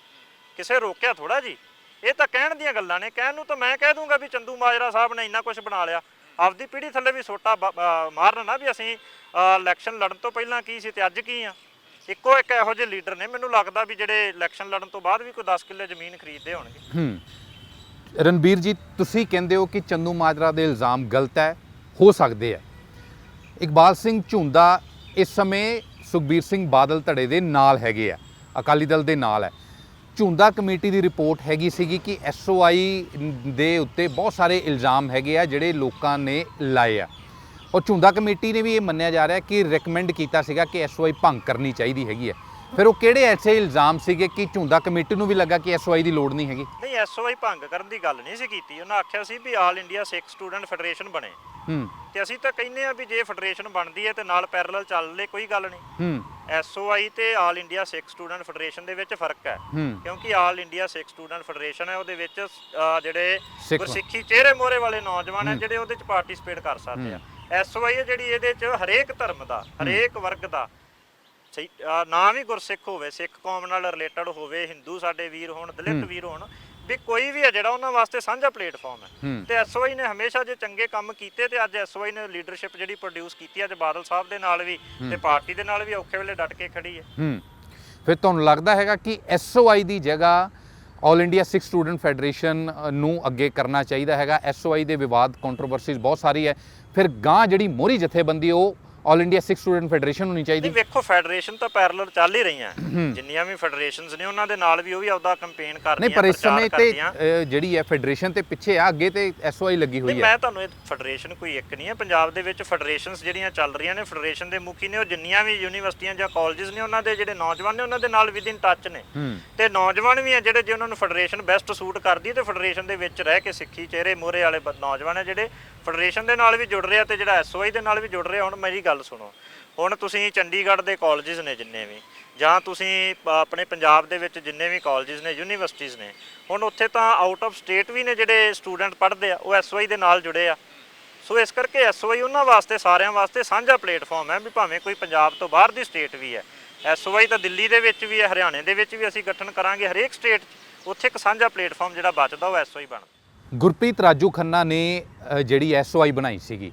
ਕਿਸੇ ਰੋਕਿਆ ਥੋੜਾ ਜੀ। ਇਹ ਤਾਂ ਕਹਿਣ ਦੀਆਂ ਗੱਲਾਂ ਨੇ। ਕਹਿਣ ਨੂੰ ਤਾਂ ਮੈਂ ਕਹਿ ਦੂੰਗਾ ਵੀ ਚੰਦੂ ਮਾਜਰਾ ਸਾਹਿਬ ਨੇ ਇੰਨਾ ਕੁਝ ਬਣਾ ਲਿਆ। ਆਪਦੀ ਪੀੜ੍ਹੀ ਥੱਲੇ ਵੀ ਸੋਟਾ ਮਾਰਨ ਨਾ ਵੀ ਅਸੀਂ ਇਲੈਕਸ਼ਨ ਲੜਨ ਤੋਂ ਪਹਿਲਾਂ ਕੀ ਸੀ ਤੇ ਅੱਜ ਕੀ ਆ? ਇੱਕੋ ਇੱਕ ਇਹੋ ਜਿਹੇ ਲੀਡਰ ਨੇ, ਮੈਨੂੰ ਲੱਗਦਾ ਵੀ ਜਿਹੜੇ ਇਲੈਕਸ਼ਨ ਲੜਨ ਤੋਂ ਬਾਅਦ ਵੀ ਕੋਈ 10 ਕਿੱਲੇ ਜ਼ਮੀਨ ਖਰੀਦਦੇ ਹੋਣਗੇ। ਹੂੰ। ਰਣਬੀਰ ਜੀ, ਤੁਸੀਂ ਕਹਿੰਦੇ ਹੋ ਕਿ ਚੰਦੂ ਮਾਜਰਾ ਦੇ ਇਲਜ਼ਾਮ ਗਲਤ ਹੈ, ਹੋ ਸਕਦੇ ਆ ਇਕਬਾਲ ਸਿੰਘ ਝੁੰਦਾ ਇਸ ਸਮੇਂ ਸੁਖਬੀਰ ਸਿੰਘ ਬਾਦਲ ਧੜੇ ਦੇ ਨਾਲ ਹੈਗੇ ਆ, ਅਕਾਲੀ ਦਲ ਦੇ ਨਾਲ ਹੈ। ਝੁੰਦਾ ਕਮੇਟੀ ਦੀ ਰਿਪੋਰਟ ਹੈਗੀ ਸੀਗੀ ਕਿ ਐਸਓਆਈ ਦੇ ਉੱਤੇ ਬਹੁਤ ਸਾਰੇ ਇਲਜ਼ਾਮ ਹੈਗੇ ਆ, ਜਿਹੜੇ ਲੋਕਾਂ ਨੇ ਲਾਏ ਆ। ਔਰ ਝੁੰਦਾ ਕਮੇਟੀ ਨੇ ਵੀ ਇਹ ਮੰਨਿਆ ਜਾ ਰਿਹਾ ਕਿ ਰეკਮੈਂਡ ਕੀਤਾ ਸੀਗਾ ਕਿ ਐਸਓਆਈ ਭੰਗ ਕਰਨੀ ਚਾਹੀਦੀ ਹੈਗੀ ਹੈ। ਫਿਰ ਉਹ ਕਿਹੜੇ ਐਸੇ ਇਲਜ਼ਾਮ ਸੀਗੇ ਕਿ ਝੁੰਦਾ ਕਮੇਟੀ ਨੂੰ ਵੀ ਲੱਗਾ ਕਿ ਐਸਓਆਈ ਦੀ ਲੋੜ ਨਹੀਂ ਹੈਗੀ? ਨਹੀਂ ਐਸਓਆਈ ਭੰਗ ਕਰਨ ਦੀ ਗੱਲ ਨਹੀਂ ਸੀ ਕੀਤੀ। ਉਹਨਾਂ ਆਖਿਆ ਸੀ ਵੀ All India Sikh Student Federation ਬਣੇ। ਹੂੰ। ਤੇ ਅਸੀਂ ਤਾਂ ਕਹਿੰਦੇ ਆ ਵੀ ਜੇ ਫੈਡਰੇਸ਼ਨ ਬਣਦੀ ਹੈ ਤੇ ਨਾਲ ਪੈਰਲਲ ਚੱਲ ਲੇ ਕੋਈ ਗੱਲ ਨਹੀਂ। ਹੂੰ। ਐਸਓਆਈ ਤੇ All India Sikh Student Federation ਦੇ ਵਿੱਚ ਫ਼ਰਕ ਹੈ। ਕਿਉਂਕਿ All India Sikh Student Federation ਹੈ ਉਹਦੇ ਵਿੱਚ ਜਿਹੜੇ ਸਿੱਖ। ਗੁਰਸਿੱਖੀ ਚਿਹਰੇ ਮੋਹਰੇ ਵਾਲੇ ਨੌਜਵਾਨ ਹੈ ਜਿਹੜੇ ਉਹਦੇ ਚ ਪਾਰਟਿਸਿਪੇਟ ਕਰ ਸਕਦੇ ਆ। ਐਸਓਆਈ ਹੈ ਜਿਹੜੀ ਇਹਦੇ ਚ ਹਰੇਕ ਧਰਮ ਦਾ ਹਰੇਕ ਵਰਗ ਦਾ ਨਾ ਵੀ ਗੁਰਸਿੱਖ ਹੋਵੇ ਸਿੱਖ ਕੌਮ ਨਾਲ ਰਿਲੇਟਡ ਹੋਵੇ ਹਿੰਦੂ ਸਾਡੇ ਵੀਰ ਹੋਣ ਦਲਿਤ ਵੀਰ ਹੋਣ ਵੀ ਕੋਈ ਵੀ ਹੈ ਜਿਹੜਾ ਉਹਨਾਂ ਵਾਸਤੇ ਸਾਂਝਾ ਪਲੇਟਫਾਰਮ ਹੈ। ਤੇ ਐਸਓਆਈ ਨੇ ਹਮੇਸ਼ਾ ਜੇ ਚੰਗੇ ਕੰਮ ਕੀਤੇ ਤੇ ਅੱਜ ਐਸਓਆਈ ਨੇ ਲੀਡਰਸ਼ਿਪ ਜਿਹੜੀ ਪ੍ਰੋਡਿਊਸ ਕੀਤੀ ਅੱਜ ਬਾਦਲ ਸਾਹਿਬ ਦੇ ਨਾਲ ਵੀ ਤੇ ਪਾਰਟੀ ਦੇ ਨਾਲ ਵੀ ਔਖੇ ਵੇਲੇ ਡਟ ਕੇ ਖੜੀ ਹੈ। ਫਿਰ ਤੁਹਾਨੂੰ ਲੱਗਦਾ ਹੈਗਾ ਕਿ ਐਸਓਆਈ ਦੀ ਜਗ੍ਹਾ All India Sikh Student Federation ਨੂੰ ਅੱਗੇ ਕਰਨਾ ਚਾਹੀਦਾ ਹੈਗਾ। ਐਸਓਆਈ ਦੇ ਵਿਵਾਦ ਕੰਟਰੋਵਰਸੀਜ਼ ਬਹੁਤ ਸਾਰੀ ਹੈ। ਫਿਰ ਗਾਂ ਜਿਹੜੀ ਮੋਹਰੀ ਜਥੇਬੰਦੀ ਉਹ All India Sikh Student Federation ਹੋਣੀ ਚਾਹੀਦੀ। ਨਹੀਂ ਵੇਖੋ ਫੈਡਰੇਸ਼ਨ ਤਾਂ ਪੈਰਲਲ ਚੱਲ ਹੀ ਰਹੀਆਂ। ਜਿੰਨੀਆਂ ਵੀ ਫੈਡਰੇਸ਼ਨਸ ਨੇ ਉਹਨਾਂ ਦੇ ਨਾਲ ਵੀ ਉਹ ਵੀ ਆਪਦਾ ਕੈਂਪੇਨ ਕਰਦੀਆਂ ਨਹੀਂ ਪਰ ਇਸ ਸਮੇਂ ਤੇ ਜਿਹੜੀ ਹੈ ਫੈਡਰੇਸ਼ਨ ਤੇ ਪਿੱਛੇ ਆ ਅੱਗੇ ਤੇ ਐਸਓਆਈ ਲੱਗੀ ਹੋਈ ਹੈ। ਮੈਂ ਤੁਹਾਨੂੰ ਇਹ ਫੈਡਰੇਸ਼ਨ ਕੋਈ ਇੱਕ ਨਹੀਂ ਹੈ। ਪੰਜਾਬ ਦੇ ਵਿੱਚ ਫੈਡਰੇਸ਼ਨਸ ਜਿਹੜੀਆਂ ਚੱਲ ਰਹੀਆਂ ਨੇ ਫੈਡਰੇਸ਼ਨ ਦੇ ਮੁਖੀ ਨੇ ਉਹ ਜਿੰਨੀਆਂ ਵੀ ਯੂਨੀਵਰਸਿਟੀਆਂ ਜਾਂ ਕਾਲਜਸ ਨੇ ਉਹਨਾਂ ਦੇ ਜਿਹੜੇ ਨੌਜਵਾਨ ਨੇ ਉਹਨਾਂ ਦੇ ਨਾਲ ਵਿਦ ਇਨ ਟੱਚ ਨੇ। ਹੂੰ। ਤੇ ਨੌਜਵਾਨ ਵੀ ਆ ਜਿਹੜੇ ਜੇ ਉਹਨਾਂ ਨੂੰ ਫੈਡਰੇਸ਼ਨ ਬੈਸਟ ਸੂਟ ਕਰਦੀ ਹੈ ਤੇ ਫੈਡਰੇਸ਼ਨ ਦੇ ਵਿੱਚ ਰਹਿ ਕੇ ਸਿੱਖੀ ਚਿਹਰੇ ਮੋਹਰੇ ਵਾਲੇ ਨੌਜਵਾਨ ਆ ਜਿਹੜੇ ਫੈਡਰੇਸ਼ਨ ਦੇ ਨਾਲ ਵੀ ਜੁੜ ਰਹੇ ਤੇ ਜਿਹੜਾ ਐਸਓਆਈ ਦੇ ਨਾਲ ਵੀ ਜੁੜ ਰਹੇ। ਹੁਣ ਮੇਰੀ ਗੱਲ ਸੁਣੋ। ਹੁਣ ਤੁਸੀਂ ਚੰਡੀਗੜ੍ਹ ਦੇ ਕਾਲਜਸ ਨੇ ਜਿੰਨੇ ਵੀ ਜਾਂ ਤੁਸੀਂ ਆਪਣੇ ਪੰਜਾਬ ਦੇ ਵਿੱਚ ਜਿੰਨੇ ਵੀ ਕਾਲਜਸ ਨੇ ਯੂਨੀਵਰਸਿਟੀਆਂ ਨੇ ਹੁਣ ਉੱਥੇ ਤਾਂ ਆਊਟ ਆਫ ਸਟੇਟ ਵੀ ਨੇ ਜਿਹੜੇ ਸਟੂਡੈਂਟ ਪੜ੍ਹਦੇ ਆ ਉਹ ਐਸਓਆਈ ਦੇ ਨਾਲ ਜੁੜੇ ਆ। ਸੋ ਇਸ ਕਰਕੇ ਐਸਓਆਈ ਉਹਨਾਂ ਵਾਸਤੇ ਸਾਰਿਆਂ ਵਾਸਤੇ ਸਾਂਝਾ ਪਲੇਟਫਾਰਮ ਹੈ ਵੀ ਭਾਵੇਂ ਕੋਈ ਪੰਜਾਬ ਤੋਂ ਬਾਹਰ ਦੀ ਸਟੇਟ ਵੀ ਹੈ। ਐਸਓਆਈ ਤਾਂ ਦਿੱਲੀ ਦੇ ਵਿੱਚ ਵੀ ਹੈ ਹਰਿਆਣੇ ਦੇ ਵਿੱਚ ਵੀ ਅਸੀਂ ਗਠਨ ਕਰਾਂਗੇ ਹਰੇਕ ਸਟੇਟ ਉੱਥੇ ਇੱਕ ਸਾਂਝਾ ਪਲੇਟਫਾਰਮ ਜਿਹੜਾ ਬਚਦਾ ਉਹ ਐਸਓਆਈ ਬਣ ਗੁਰਪ੍ਰੀਤ ਰਾਜੂ ਖੰਨਾ ਨੇ ਅ, ਜਿਹੜੀ ਐਸਓਆਈ ਬਣਾਈ ਸੀਗੀ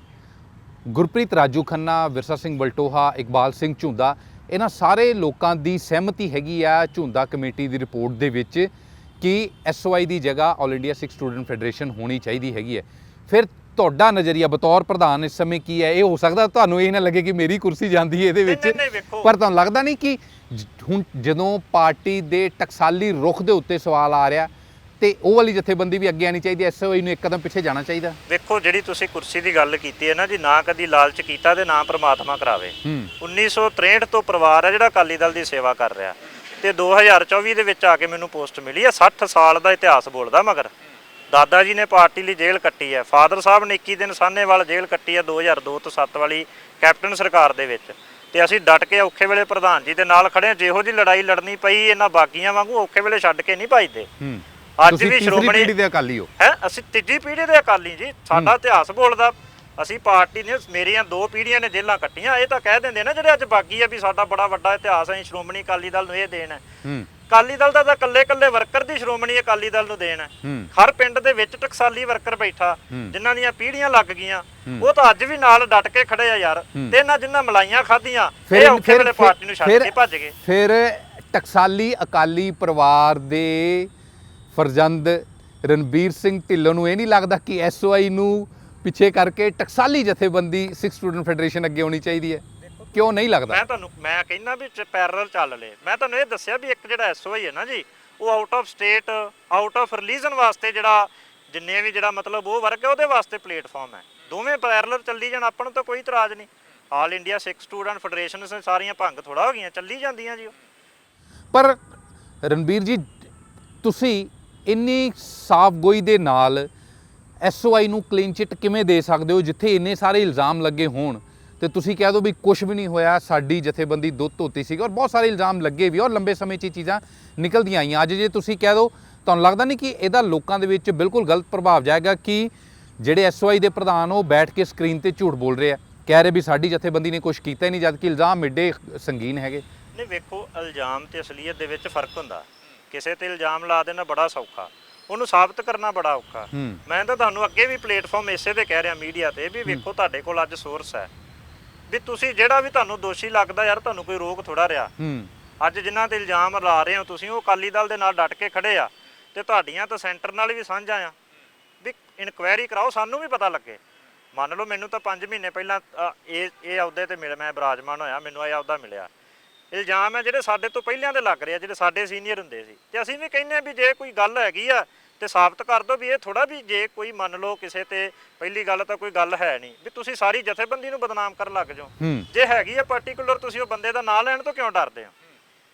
ਗੁਰਪ੍ਰੀਤ ਰਾਜੂ ਖੰਨਾ ਵਿਰਸਾ ਸਿੰਘ ਬਲਟੋਹਾ ਇਕਬਾਲ ਸਿੰਘ ਝੁੰਦਾ ਇਹਨਾਂ ਸਾਰੇ ਲੋਕਾਂ ਦੀ ਸਹਿਮਤੀ ਹੈਗੀ ਆ ਝੁੰਦਾ ਕਮੇਟੀ ਦੀ ਰਿਪੋਰਟ ਦੇ ਵਿੱਚ ਕਿ ਐਸਓਆਈ ਦੀ ਜਗ੍ਹਾ All India Sikh Student Federation ਹੋਣੀ ਚਾਹੀਦੀ ਹੈਗੀ ਹੈ। ਫਿਰ ਤੁਹਾਡਾ ਨਜ਼ਰੀਆ ਬਤੌਰ ਪ੍ਰਧਾਨ ਇਸ ਸਮੇਂ ਕੀ ਹੈ? ਇਹ ਹੋ ਸਕਦਾ ਤੁਹਾਨੂੰ ਇਹ ਨਾ ਲੱਗੇ ਕਿ ਮੇਰੀ ਕੁਰਸੀ ਜਾਂਦੀ ਹੈ ਇਹਦੇ ਵਿੱਚ। ਪਰ ਤੁਹਾਨੂੰ ਲੱਗਦਾ ਨਹੀਂ ਕਿ ਹੁਣ ਜਦੋਂ ਪਾਰਟੀ ਦੇ ਟਕਸਾਲੀ ਰੁਖ ਦੇ ਉੱਤੇ ਸਵਾਲ ਆ ਰਿਹਾ ਤੇ ਉਹ ਵਾਲੀ ਜਥੇਬੰਦੀ ਵੀ ਅੱਗੇ ਆਣੀ ਚਾਹੀਦੀ ਐਸਓਆਈ ਨੂੰ ਇੱਕ ਕਦਮ ਪਿੱਛੇ ਜਾਣਾ ਚਾਹੀਦਾ। ਵੇਖੋ ਜਿਹੜੀ ਤੁਸੀਂ ਕੁਰਸੀ ਦੀ ਗੱਲ ਕੀਤੀ ਹੈ ਨਾ ਜੀ ਨਾ ਕਦੀ ਲਾਲਚ ਕੀਤਾ ਤੇ ਨਾ ਪ੍ਰਮਾਤਮਾ ਕਰਾਵੇ। ਹੂੰ। 1963 ਤੋਂ ਪਰਿਵਾਰ ਹੈ ਜਿਹੜਾ ਅਕਾਲੀ ਦਲ ਦੀ ਸੇਵਾ ਕਰ ਰਿਹਾ। ਤੇ 2024 ਦੇ ਵਿੱਚ ਆ ਕੇ ਮੈਨੂੰ ਪੋਸਟ ਮਿਲੀ ਹੈ 60 ਸਾਲ ਦਾ ਇਤਿਹਾਸ ਬੋਲਦਾ ਮਗਰ। ਦਾਦਾ ਜੀ ਨੇ ਪਾਰਟੀ ਲਈ ਜੇਲ੍ਹ ਕੱਟੀ ਹੈ। ਫਾਦਰ ਸਾਹਿਬ ਨੇ 21 ਦਿਨ ਸਾਹਨੇਵਾਲ ਜੇਲ੍ਹ ਕੱਟੀ ਹੈ 2002 ਤੋਂ 7 ਵਾਲੀ ਕੈਪਟਨ ਸਰਕਾਰ ਦੇ ਵਿੱਚ। ਤੇ ਅਸੀਂ ਡਟ ਕੇ ਔਖੇ ਵੇਲੇ ਪ੍ਰਧਾਨ ਜੀ ਦੇ ਨਾਲ ਖੜੇ ਜਿਹੋ ਜੀ ਲੜਾਈ ਲੜਨੀ ਪਈ ਇਹਨਾਂ ਬਾਕੀਆਂ ਵਾਂਗੂ ਔਖੇ ਵੇਲੇ ਛੱਡ ਕੇ ਨਹੀਂ ਭਜਦੇ। ਅੱਜ ਵੀ ਸ਼੍ਰੋਮਣੀ ਦੇ ਅਕਾਲੀ ਹੋ। ਹੈ? ਅਸੀਂ ਤੀਜੀ ਪੀੜ੍ਹੀ ਦੇ ਅਕਾਲੀ ਜੀ। ਸਾਡਾ ਇਤਿਹਾਸ ਬੋਲਦਾ। ਅਸੀਂ ਪਾਰਟੀ ਨੇ ਮੇਰੀਆਂ ਦੋ ਪੀੜ੍ਹੀਆਂ ਨੇ ਜੇਲਾਂ ਕੱਟੀਆਂ। ਇਹ ਤਾਂ ਕਹਿ ਦਿੰਦੇ ਨਾ ਜਿਹੜੇ ਅੱਜ ਬਾਗੀ ਆ ਵੀ ਸਾਡਾ ਬੜਾ ਵੱਡਾ ਇਤਿਹਾਸ ਹੈ ਸ਼੍ਰੋਮਣੀ ਅਕਾਲੀ ਦਲ ਨੂੰ ਇਹ ਦੇਣ ਹੈ। ਅਕਾਲੀ ਦਲ ਦਾ ਤਾਂ ਇਕੱਲੇ ਇਕੱਲੇ ਵਰਕਰ ਦੀ ਸ਼੍ਰੋਮਣੀ ਅਕਾਲੀ ਦਲ ਨੂੰ ਦੇਣ ਹੈ। ਹਰ ਪਿੰਡ ਦੇ ਵਿੱਚ ਟਕਸਾਲੀ ਵਰਕਰ ਬੈਠਾ। ਜਿਨ੍ਹਾਂ ਦੀਆਂ ਪੀੜ੍ਹੀਆਂ ਲੱਗ ਗਈਆਂ। ਉਹ ਤਾਂ ਅੱਜ ਵੀ ਨਾਲ ਡਟ ਕੇ ਖੜੇ ਆ ਯਾਰ। ਤੇ ਇਹਨਾਂ ਜਿਨ੍ਹਾਂ ਮਲਾਈਆਂ ਖਾਧੀਆਂ ਇਹ ਔਖੇ ਵੇਲੇ ਪਾਰਟੀ ਨੂੰ ਛੱਡ ਕੇ ਭੱਜ ਗਏ। ਫਿਰ ਟਕਸਾਲੀ ਅਕਾਲੀ ਪਰਿਵਾਰ ਦੇ ਫਰਜ਼ੰਦ ਰਣਬੀਰ ਸਿੰਘ ਢਿੱਲੋਂ ਨੂੰ ਇਹ ਨਹੀਂ ਲੱਗਦਾ ਕਿ ਐਸਓਆਈ ਨੂੰ ਪਿੱਛੇ ਕਰਕੇ ਟਕਸਾਲੀ ਜਥੇਬੰਦੀ ਸਿੱਖ ਸਟੂਡੈਂਟ ਫੈਡਰੇਸ਼ਨ ਅੱਗੇ ਹੋਣੀ ਚਾਹੀਦੀ ਹੈ? ਕਿਉਂ ਨਹੀਂ ਲੱਗਦਾ? ਮੈਂ ਤੁਹਾਨੂੰ ਮੈਂ ਕਹਿੰਦਾ ਵੀ ਪੈਰਲਲ ਚੱਲ ਲੇ ਮੈਂ ਤੁਹਾਨੂੰ ਇਹ ਦੱਸਿਆ ਵੀ ਇੱਕ ਜਿਹੜਾ ਐਸਓਆਈ ਹੈ ਨਾ ਜੀ ਉਹ out of state out of religion ਵਾਸਤੇ ਜਿਹੜਾ ਜਿੰਨੇ ਵੀ ਜਿਹੜਾ ਮਤਲਬ ਉਹ ਵਰਗ ਹੈ ਉਹਦੇ ਵਾਸਤੇ ਪਲੇਟਫਾਰਮ ਹੈ। ਦੋਵੇਂ ਪੈਰਲਲ ਚੱਲੀ ਜਾਣ ਆਪਾਂ ਨੂੰ ਤਾਂ ਕੋਈ ਇਤਰਾਜ਼ ਨਹੀਂ। All India Sikh Student Federation ਸਾਰੀਆਂ ਭੰਗ ਥੋੜਾ ਹੋ ਗਈਆਂ ਚੱਲੀ ਜਾਂਦੀਆਂ ਜੀ ਪਰ ਰਣਬੀਰ ਜੀ ਤੁਸੀਂ ਇੰਨੀ ਸਾਫਗੋਈ ਦੇ ਨਾਲ ਐਸਓਆਈ ਨੂੰ ਕਲੀਨ ਚਿੱਟ ਕਿਵੇਂ ਦੇ ਸਕਦੇ ਹੋ, ਜਿੱਥੇ ਇੰਨੇ ਸਾਰੇ ਇਲਜ਼ਾਮ ਲੱਗੇ ਹੋਣ? ਤੇ ਤੁਸੀਂ ਕਹਿ ਦਿਓ ਵੀ ਕੁਝ ਵੀ ਨਹੀਂ ਹੋਇਆ, ਸਾਡੀ ਜਥੇਬੰਦੀ ਦੁੱਧ ਧੋਤੀ ਸੀਗੀ ਔਰ ਬਹੁਤ ਸਾਰੇ ਇਲਜ਼ਾਮ ਲੱਗੇ ਵੀ ਔਰ ਲੰਬੇ ਸਮੇਂ 'ਚ ਇਹ ਚੀਜ਼ਾਂ ਨਿਕਲਦੀਆਂ ਆਈਆਂ। ਅੱਜ ਜੇ ਤੁਸੀਂ ਕਹਿ ਦਿਓ, ਤੁਹਾਨੂੰ ਲੱਗਦਾ ਨਹੀਂ ਕਿ ਇਹਦਾ ਲੋਕਾਂ ਦੇ ਵਿੱਚ ਬਿਲਕੁਲ ਗਲਤ ਪ੍ਰਭਾਵ ਜਾਏਗਾ ਕਿ ਜਿਹੜੇ ਐਸਓਆਈ ਦੇ ਪ੍ਰਧਾਨ ਉਹ ਬੈਠ ਕੇ ਸਕਰੀਨ ਤੇ ਝੂਠ ਬੋਲ ਰਹੇ ਆ? ਕਹਿ ਰਹੇ ਵੀ ਸਾਡੀ ਜਥੇਬੰਦੀ ਨੇ ਕੁਝ ਕੀਤਾ ਹੀ ਨਹੀਂ ਜਦ ਕਿ ਇਲਜ਼ਾਮ ਏਡੇ ਸੰਗੀਨ ਹੈਗੇ। ਨਹੀਂ, ਵੇਖੋ, ਇਲਜ਼ਾਮ ਤੇ ਅਸਲੀਅਤ ਦੇ ਵਿੱਚ ਫ਼ਰਕ ਹੁੰਦਾ। ਕਿਸੇ ਤੇ ਇਲਜ਼ਾਮ ਲਾ ਦੇਣਾ ਬੜਾ ਸੌਖਾ। ਉਹਨੂੰ ਸਾਬਤ ਕਰਨਾ ਬੜਾ ਔਖਾ। ਮੈਂ ਤਾਂ ਤੁਹਾਨੂੰ ਅੱਗੇ ਵੀ ਪਲੇਟਫਾਰਮ ਇਸੇ ਤੇ ਕਹਿ ਰਿਹਾ ਮੀਡੀਆ ਤੇ ਵੀ ਵੇਖੋ ਤੁਹਾਡੇ ਕੋਲ ਅੱਜ ਸੋਰਸ ਹੈ। ਵੀ ਤੁਸੀਂ ਜਿਹੜਾ ਵੀ ਤੁਹਾਨੂੰ ਦੋਸ਼ੀ ਲੱਗਦਾ ਯਾਰ ਤੁਹਾਨੂੰ ਕੋਈ ਰੋਕ ਥੋੜਾ ਰਿਹਾ। ਅੱਜ ਜਿਨ੍ਹਾਂ ਤੇ ਇਲਜ਼ਾਮ ਲਾ ਰਹੇ ਹੋ ਤੁਸੀਂ ਉਹ ਅਕਾਲੀ ਦਲ ਦੇ ਨਾਲ ਡਟ ਕੇ ਖੜੇ ਆ ਤੇ ਤੁਹਾਡੀਆਂ ਤਾਂ ਸੈਂਟਰ ਨਾਲ ਵੀ ਸਾਂਝਾ ਆ। ਵੀ ਇਨਕੁਆਇਰੀ ਕਰਾਓ ਸਾਨੂੰ ਵੀ ਪਤਾ ਲੱਗੇ। ਮੰਨ ਲਓ ਮੈਨੂੰ ਤਾਂ 5 ਮਹੀਨੇ ਪਹਿਲਾਂ ਇਹ ਇਹ ਅਹੁਦੇ ਤੇ ਮਿਲ ਮੈਂ ਬਰਾਜਮਾਨ ਹੋਇਆ ਮੈਨੂੰ ਇਹ ਅਹੁਦਾ ਮਿਲਿਆ। ਇਲਜ਼ਾਮ ਹੈ ਜਿਹੜੇ ਸਾਡੇ ਤੋਂ ਪਹਿਲਿਆਂ ਦੇ ਲੱਗ ਰਹੇ ਆ ਜਿਹੜੇ ਸਾਡੇ ਸੀਨੀਅਰ ਹੁੰਦੇ ਸੀ। ਤੇ ਅਸੀਂ ਵੀ ਕਹਿੰਦੇ ਆ ਵੀ ਜੇ ਕੋਈ ਗੱਲ ਹੈਗੀ ਆ ਤੇ ਸਾਬਤ ਕਰ ਦਿਓ ਵੀ ਇਹ ਥੋੜਾ ਵੀ ਜੇ ਕੋਈ ਮੰਨ ਲਓ ਕਿਸੇ ਤੇ ਪਹਿਲੀ ਗੱਲ ਤਾਂ ਕੋਈ ਗੱਲ ਹੈ ਨਹੀਂ। ਵੀ ਤੁਸੀਂ ਸਾਰੀ ਜਥੇਬੰਦੀ ਨੂੰ ਬਦਨਾਮ ਕਰਨ ਲੱਗ ਜਾਓ। ਜੇ ਹੈਗੀ ਆ ਪਾਰਟਿਕੂਲਰ ਤੁਸੀਂ ਉਹ ਬੰਦੇ ਦਾ ਨਾਂ ਲੈਣ ਤੋਂ ਕਿਉਂ ਡਰਦੇ ਹੋ?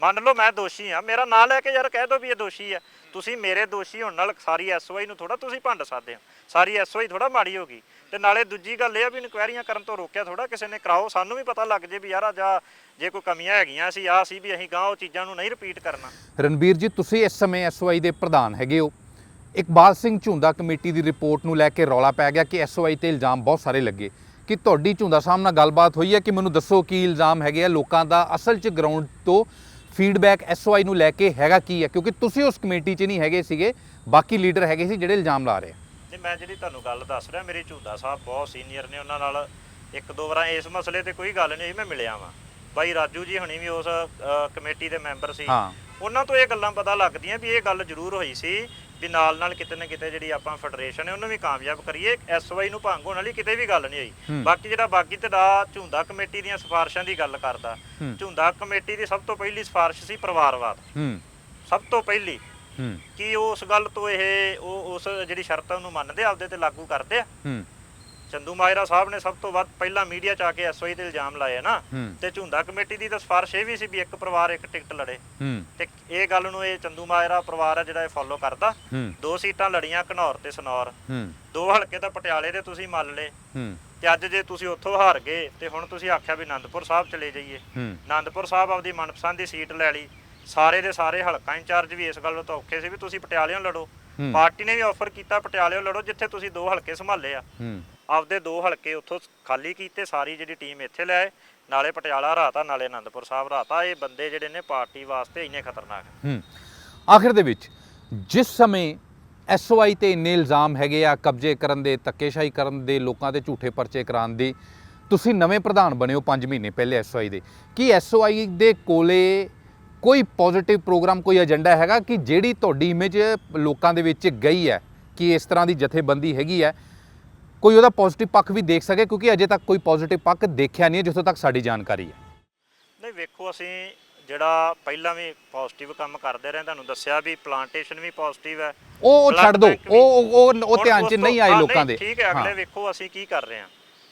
ਮੰਨ ਲਓ ਮੈਂ ਦੋਸ਼ੀ ਆ ਮੇਰਾ ਨਾਂ ਲੈ ਕੇ ਯਾਰ ਕਹਿ ਦਿਓ ਵੀ ਇਹ ਦੋਸ਼ੀ ਆ। ਤੁਸੀਂ ਮੇਰੇ ਦੋਸ਼ੀ ਹੋਣ ਨਾਲ ਸਾਰੀ ਐਸਓਆਈ ਨੂੰ ਥੋੜਾ ਤੁਸੀਂ ਭੰਡ ਸਕਦੇ ਹੋ। ਸਾਰੀ ਐਸਓਆਈ ਥੋੜਾ ਮਾੜੀ ਹੋ ਗਈ। ਤੇ ਨਾਲੇ ਦੂਜੀ ਗੱਲ ਇਹ ਆ ਵੀ ਇਨਕੁਆਇਰੀਆਂ ਕਰਨ ਤੋਂ ਰੋਕਿਆ ਥੋੜਾ ਕਿਸੇ ਨੇ ਕਰਾਓ, ਸਾਨੂੰ ਵੀ ਪਤਾ ਲੱਗ ਜੇ ਵੀ ਯਾਰ ਆ ਜਾ ਜੇ ਕੋਈ ਕਮੀਆਂ ਹੈਗੀਆਂ ਸੀ ਆ ਸੀ ਵੀ ਅਸੀਂ ਗਾਂ ਉਹ ਚੀਜ਼ਾਂ ਨੂੰ ਨਹੀਂ ਰਿਪੀਟ ਕਰਨਾ। ਰਣਬੀਰ ਜੀ, ਤੁਸੀਂ ਇਸ ਸਮੇਂ ਐਸਓਆਈ ਦੇ ਪ੍ਰਧਾਨ ਹੈਗੇ ਹੋ। ਇਕਬਾਲ ਸਿੰਘ ਝੁੰਦਾ ਕਮੇਟੀ ਦੀ ਰਿਪੋਰਟ ਨੂੰ ਲੈ ਕੇ ਰੌਲਾ ਪੈ ਗਿਆ ਕਿ ਐਸਓਆਈ ਤੇ ਇਲਜ਼ਾਮ ਬਹੁਤ ਸਾਰੇ ਲੱਗੇ। ਕਿ ਤੁਹਾਡੀ ਝੁੰਦਾ ਸਾਹਿਬ ਨਾਲ ਗੱਲਬਾਤ ਹੋਈ ਹੈ ਕਿ ਮੈਨੂੰ ਦੱਸੋ ਕੀ ਇਲਜ਼ਾਮ ਹੈਗੇ ਆ? ਲੋਕਾਂ ਦਾ ਅਸਲ 'ਚ ਗਰਾਊਂਡ ਤੋਂ ਫੀਡਬੈਕ ਐਸਓਆਈ ਨੂੰ ਲੈ ਕੇ ਹੈਗਾ ਕੀ ਹੈ? ਕਿਉਂਕਿ ਤੁਸੀਂ ਉਸ ਕਮੇਟੀ 'ਚ ਨਹੀਂ ਹੈਗੇ ਸੀਗੇ, ਬਾਕੀ ਲੀਡਰ ਹੈਗੇ ਸੀ ਜਿਹੜੇ ਇਲਜ਼ਾਮ ਲਾ ਰਹੇ ਤੇ ਮੈਂ ਜਿਹੜੀ ਤੁਹਾਨੂੰ ਗੱਲ ਦੱਸ ਰਿਹਾ ਮੇਰੇ ਝੂਦਾ ਸਾਹਿਬ ਬਹੁਤ ਸੀਨੀਅਰ ਨੇ ਉਹਨਾਂ ਨਾਲ। ਇੱਕ ਦੋ ਵਾਰਾਂ ਇਸ ਮਸਲੇ ਤੇ ਕੋਈ ਗੱਲ ਨਹੀਂ ਹੋਈ ਮੈਂ ਮਿਲਿਆ ਵਾਂ। ਬਾਈ ਰਾਜੂ ਜੀ ਹੁਣੀ ਵੀ ਉਸ ਕਮੇਟੀ ਦੇ ਮੈਂਬਰ ਸੀ। ਉਹਨਾਂ ਤੋਂ ਇਹ ਗੱਲਾਂ ਪਤਾ ਲੱਗਦੀਆਂ ਵੀ ਇਹ ਗੱਲ ਜ਼ਰੂਰ ਹੋਈ ਸੀ ਵੀ ਨਾਲ ਨਾਲ ਕਿਤੇ ਨਾ ਕਿਤੇ ਜਿਹੜੀ ਆਪਾਂ ਫੈਡਰੇਸ਼ਨ ਹੈ ਉਹਨੂੰ ਵੀ ਕਾਮਯਾਬ ਕਰੀਏ। ਐਸਵਾਈ ਨੂੰ ਭੰਗ ਹੋਣ ਵਾਲੀ ਕਿਤੇ ਵੀ ਗੱਲ ਨਹੀਂ ਹੋਈ। ਬਾਕੀ ਜਿਹੜਾ ਬਾਕੀ ਤੁਹਾਡਾ ਝੁੰਦਾ ਕਮੇਟੀ ਦੀਆਂ ਸਿਫਾਰਿਸ਼ਾਂ ਦੀ ਗੱਲ ਕਰਦਾ। ਝੁੰਦਾ ਕਮੇਟੀ ਦੀ ਸਭ ਤੋਂ ਪਹਿਲੀ ਸਿਫਾਰਿਸ਼ ਸੀ ਪਰਿਵਾਰਵਾਦ। ਸਭ ਤੋਂ ਪਹਿਲੀ। ਕੀ ਉਸ ਗੱਲ ਤੋਂ ਇਹ ਉਹ ਉਸ ਜਿਹੜੀ ਸ਼ਰਤ ਉਹਨੂੰ ਮੰਨਦੇ ਆਪਦੇ ਤੇ ਲਾਗੂ ਕਰਦੇ ਆ। ਹੂੰ। ਚੰਦੂ ਮਾਇਰਾ ਸਾਹਿਬ ਨੇ ਸਭ ਤੋਂ ਵੱਧ ਪਹਿਲਾਂ ਮੀਡੀਆ 'ਚ ਆ ਕੇ ਐਸਓਈ ਤੇ ਇਲਜ਼ਾਮ ਲਾਏ ਨਾ। ਤੇ ਝੁੰਦਾ ਕਮੇਟੀ ਦੀ ਤਾਂ ਸਿਫਾਰਿਸ਼ ਇਹ ਵੀ ਸੀ ਵੀ ਇੱਕ ਪਰਿਵਾਰ ਇੱਕ ਟਿਕਟ ਲੜੇ। ਤੇ ਇਹ ਗੱਲ ਨੂੰ ਇਹ ਚੰਦੂ ਮਾਇਰਾ ਪਰਿਵਾਰ ਆ ਜਿਹੜਾ ਇਹ ਫੋਲੋ ਕਰਦਾ। ਦੋ ਸੀਟਾਂ ਲੜੀਆਂ ਘਨੌਰ ਤੇ ਸਨੌਰ। ਦੋ ਹਲਕੇ ਤਾਂ ਪਟਿਆਲੇ ਦੇ ਤੁਸੀਂ ਮੰਨ ਲਏ। ਤੇ ਅੱਜ ਜੇ ਤੁਸੀਂ ਉੱਥੋਂ ਹਾਰ ਗਏ ਤੇ ਹੁਣ ਤੁਸੀਂ ਆਖਿਆ ਵੀ ਆਨੰਦਪੁਰ ਸਾਹਿਬ ਚਲੇ ਜਾਈਏ। ਹੂੰ। ਆਨੰਦਪੁਰ ਸਾਹਿਬ ਆਪਦੀ ਮਨਪਸੰਦ ਦੀ ਸੀਟ ਲੈ ਲਈ। ਸਾਰੇ ਦੇ ਸਾਰੇ ਹਲਕਾ ਇੰਚਾਰਜ ਵੀ ਇਸ ਗੱਲ ਤੋਂ ਔਖੇ ਸੀ ਵੀ ਤੁਸੀਂ ਪਟਿਆਲਿਓਂ ਲੜੋ। ਪਾਰਟੀ ਨੇ ਵੀ ਆਫਰ ਕੀਤਾ ਪਟਿਆਲਿਓਂ ਲੜੋ ਜਿੱਥੇ ਤੁਸੀਂ ਦੋ ਹਲਕੇ ਸੰਭਾਲੇ ਆ। ਆਪਦੇ ਦੋ ਹਲਕੇ ਉੱਥੋਂ ਖਾਲੀ ਕੀਤੇ ਸਾਰੀ ਜਿਹੜੀ ਟੀਮ ਇੱਥੇ ਲੈ ਆਏ। ਨਾਲੇ ਪਟਿਆਲਾ ਹਰਾਤਾ ਨਾਲੇ ਆਨੰਦਪੁਰ ਸਾਹਿਬ ਹਰਾਤਾ ਇਹ ਬੰਦੇ ਜਿਹੜੇ ਨੇ ਪਾਰਟੀ ਵਾਸਤੇ ਇੰਨੇ ਖਤਰਨਾਕ ਹੂੰ। ਆਖਿਰ ਦੇ ਵਿੱਚ ਜਿਸ ਸਮੇਂ ਐਸਓਆਈ ਤੇ ਇੰਨੇ ਇਲਜ਼ਾਮ ਹੈਗੇ ਆ ਕਬਜ਼ੇ ਕਰਨ ਦੇ ਧੱਕੇਸ਼ਾਹੀ ਕਰਨ ਦੇ ਲੋਕਾਂ ਦੇ ਝੂਠੇ ਪਰਚੇ ਕਰਾਉਣ ਦੇ ਤੁਸੀਂ ਨਵੇਂ ਪ੍ਰਧਾਨ ਬਣੇ ਹੋ 5 ਮਹੀਨੇ ਪਹਿਲੇ ਐਸਓਆਈ ਦੇ। ਕੀ ਐਸਓਆਈ ਦੇ ਕੋਲੇ ਕੋਈ ਪੋਜ਼ਿਟਿਵ ਪ੍ਰੋਗਰਾਮ ਕੋਈ ਏਜੰਡਾ ਹੈਗਾ ਕਿ ਜਿਹੜੀ ਤੁਹਾਡੀ ਇਮੇਜ ਲੋਕਾਂ ਦੇ ਵਿੱਚ ਗਈ ਹੈ ਕਿ ਇਸ ਤਰ੍ਹਾਂ ਦੀ ਜਥੇਬੰਦੀ ਹੈਗੀ ਹੈ ਕੋਈ ਉਹਦਾ ਪੋਜ਼ਿਟਿਵ ਪੱਖ ਵੀ ਦੇਖ ਸਕੇ ਕਿਉਂਕਿ ਅਜੇ ਤੱਕ ਕੋਈ ਪੋਜ਼ਿਟਿਵ ਪੱਖ ਦੇਖਿਆ ਨਹੀਂ ਜਿੱਥੋਂ ਤੱਕ ਸਾਡੀ ਜਾਣਕਾਰੀ ਹੈ। ਨਹੀਂ ਵੇਖੋ ਅਸੀਂ ਜਿਹੜਾ ਪਹਿਲਾਂ ਵੀ ਪੋਜ਼ਿਟਿਵ ਕੰਮ ਕਰਦੇ ਰਹੇ ਤੁਹਾਨੂੰ ਦੱਸਿਆ ਵੀ ਪਲਾਂਟੇਸ਼ਨ ਵੀ ਪੋਜ਼ਿਟਿਵ ਹੈ। ਉਹ ਛੱਡ ਦਿਓ ਉਹ ਉਹ ਉਹ ਧਿਆਨ 'ਚ ਨਹੀਂ ਆਏ ਲੋਕਾਂ ਦੇ। ਠੀਕ ਹੈ ਅਗਲੇ। ਵੇਖੋ ਅਸੀਂ ਕੀ ਕਰ ਰਹੇ ਹਾਂ।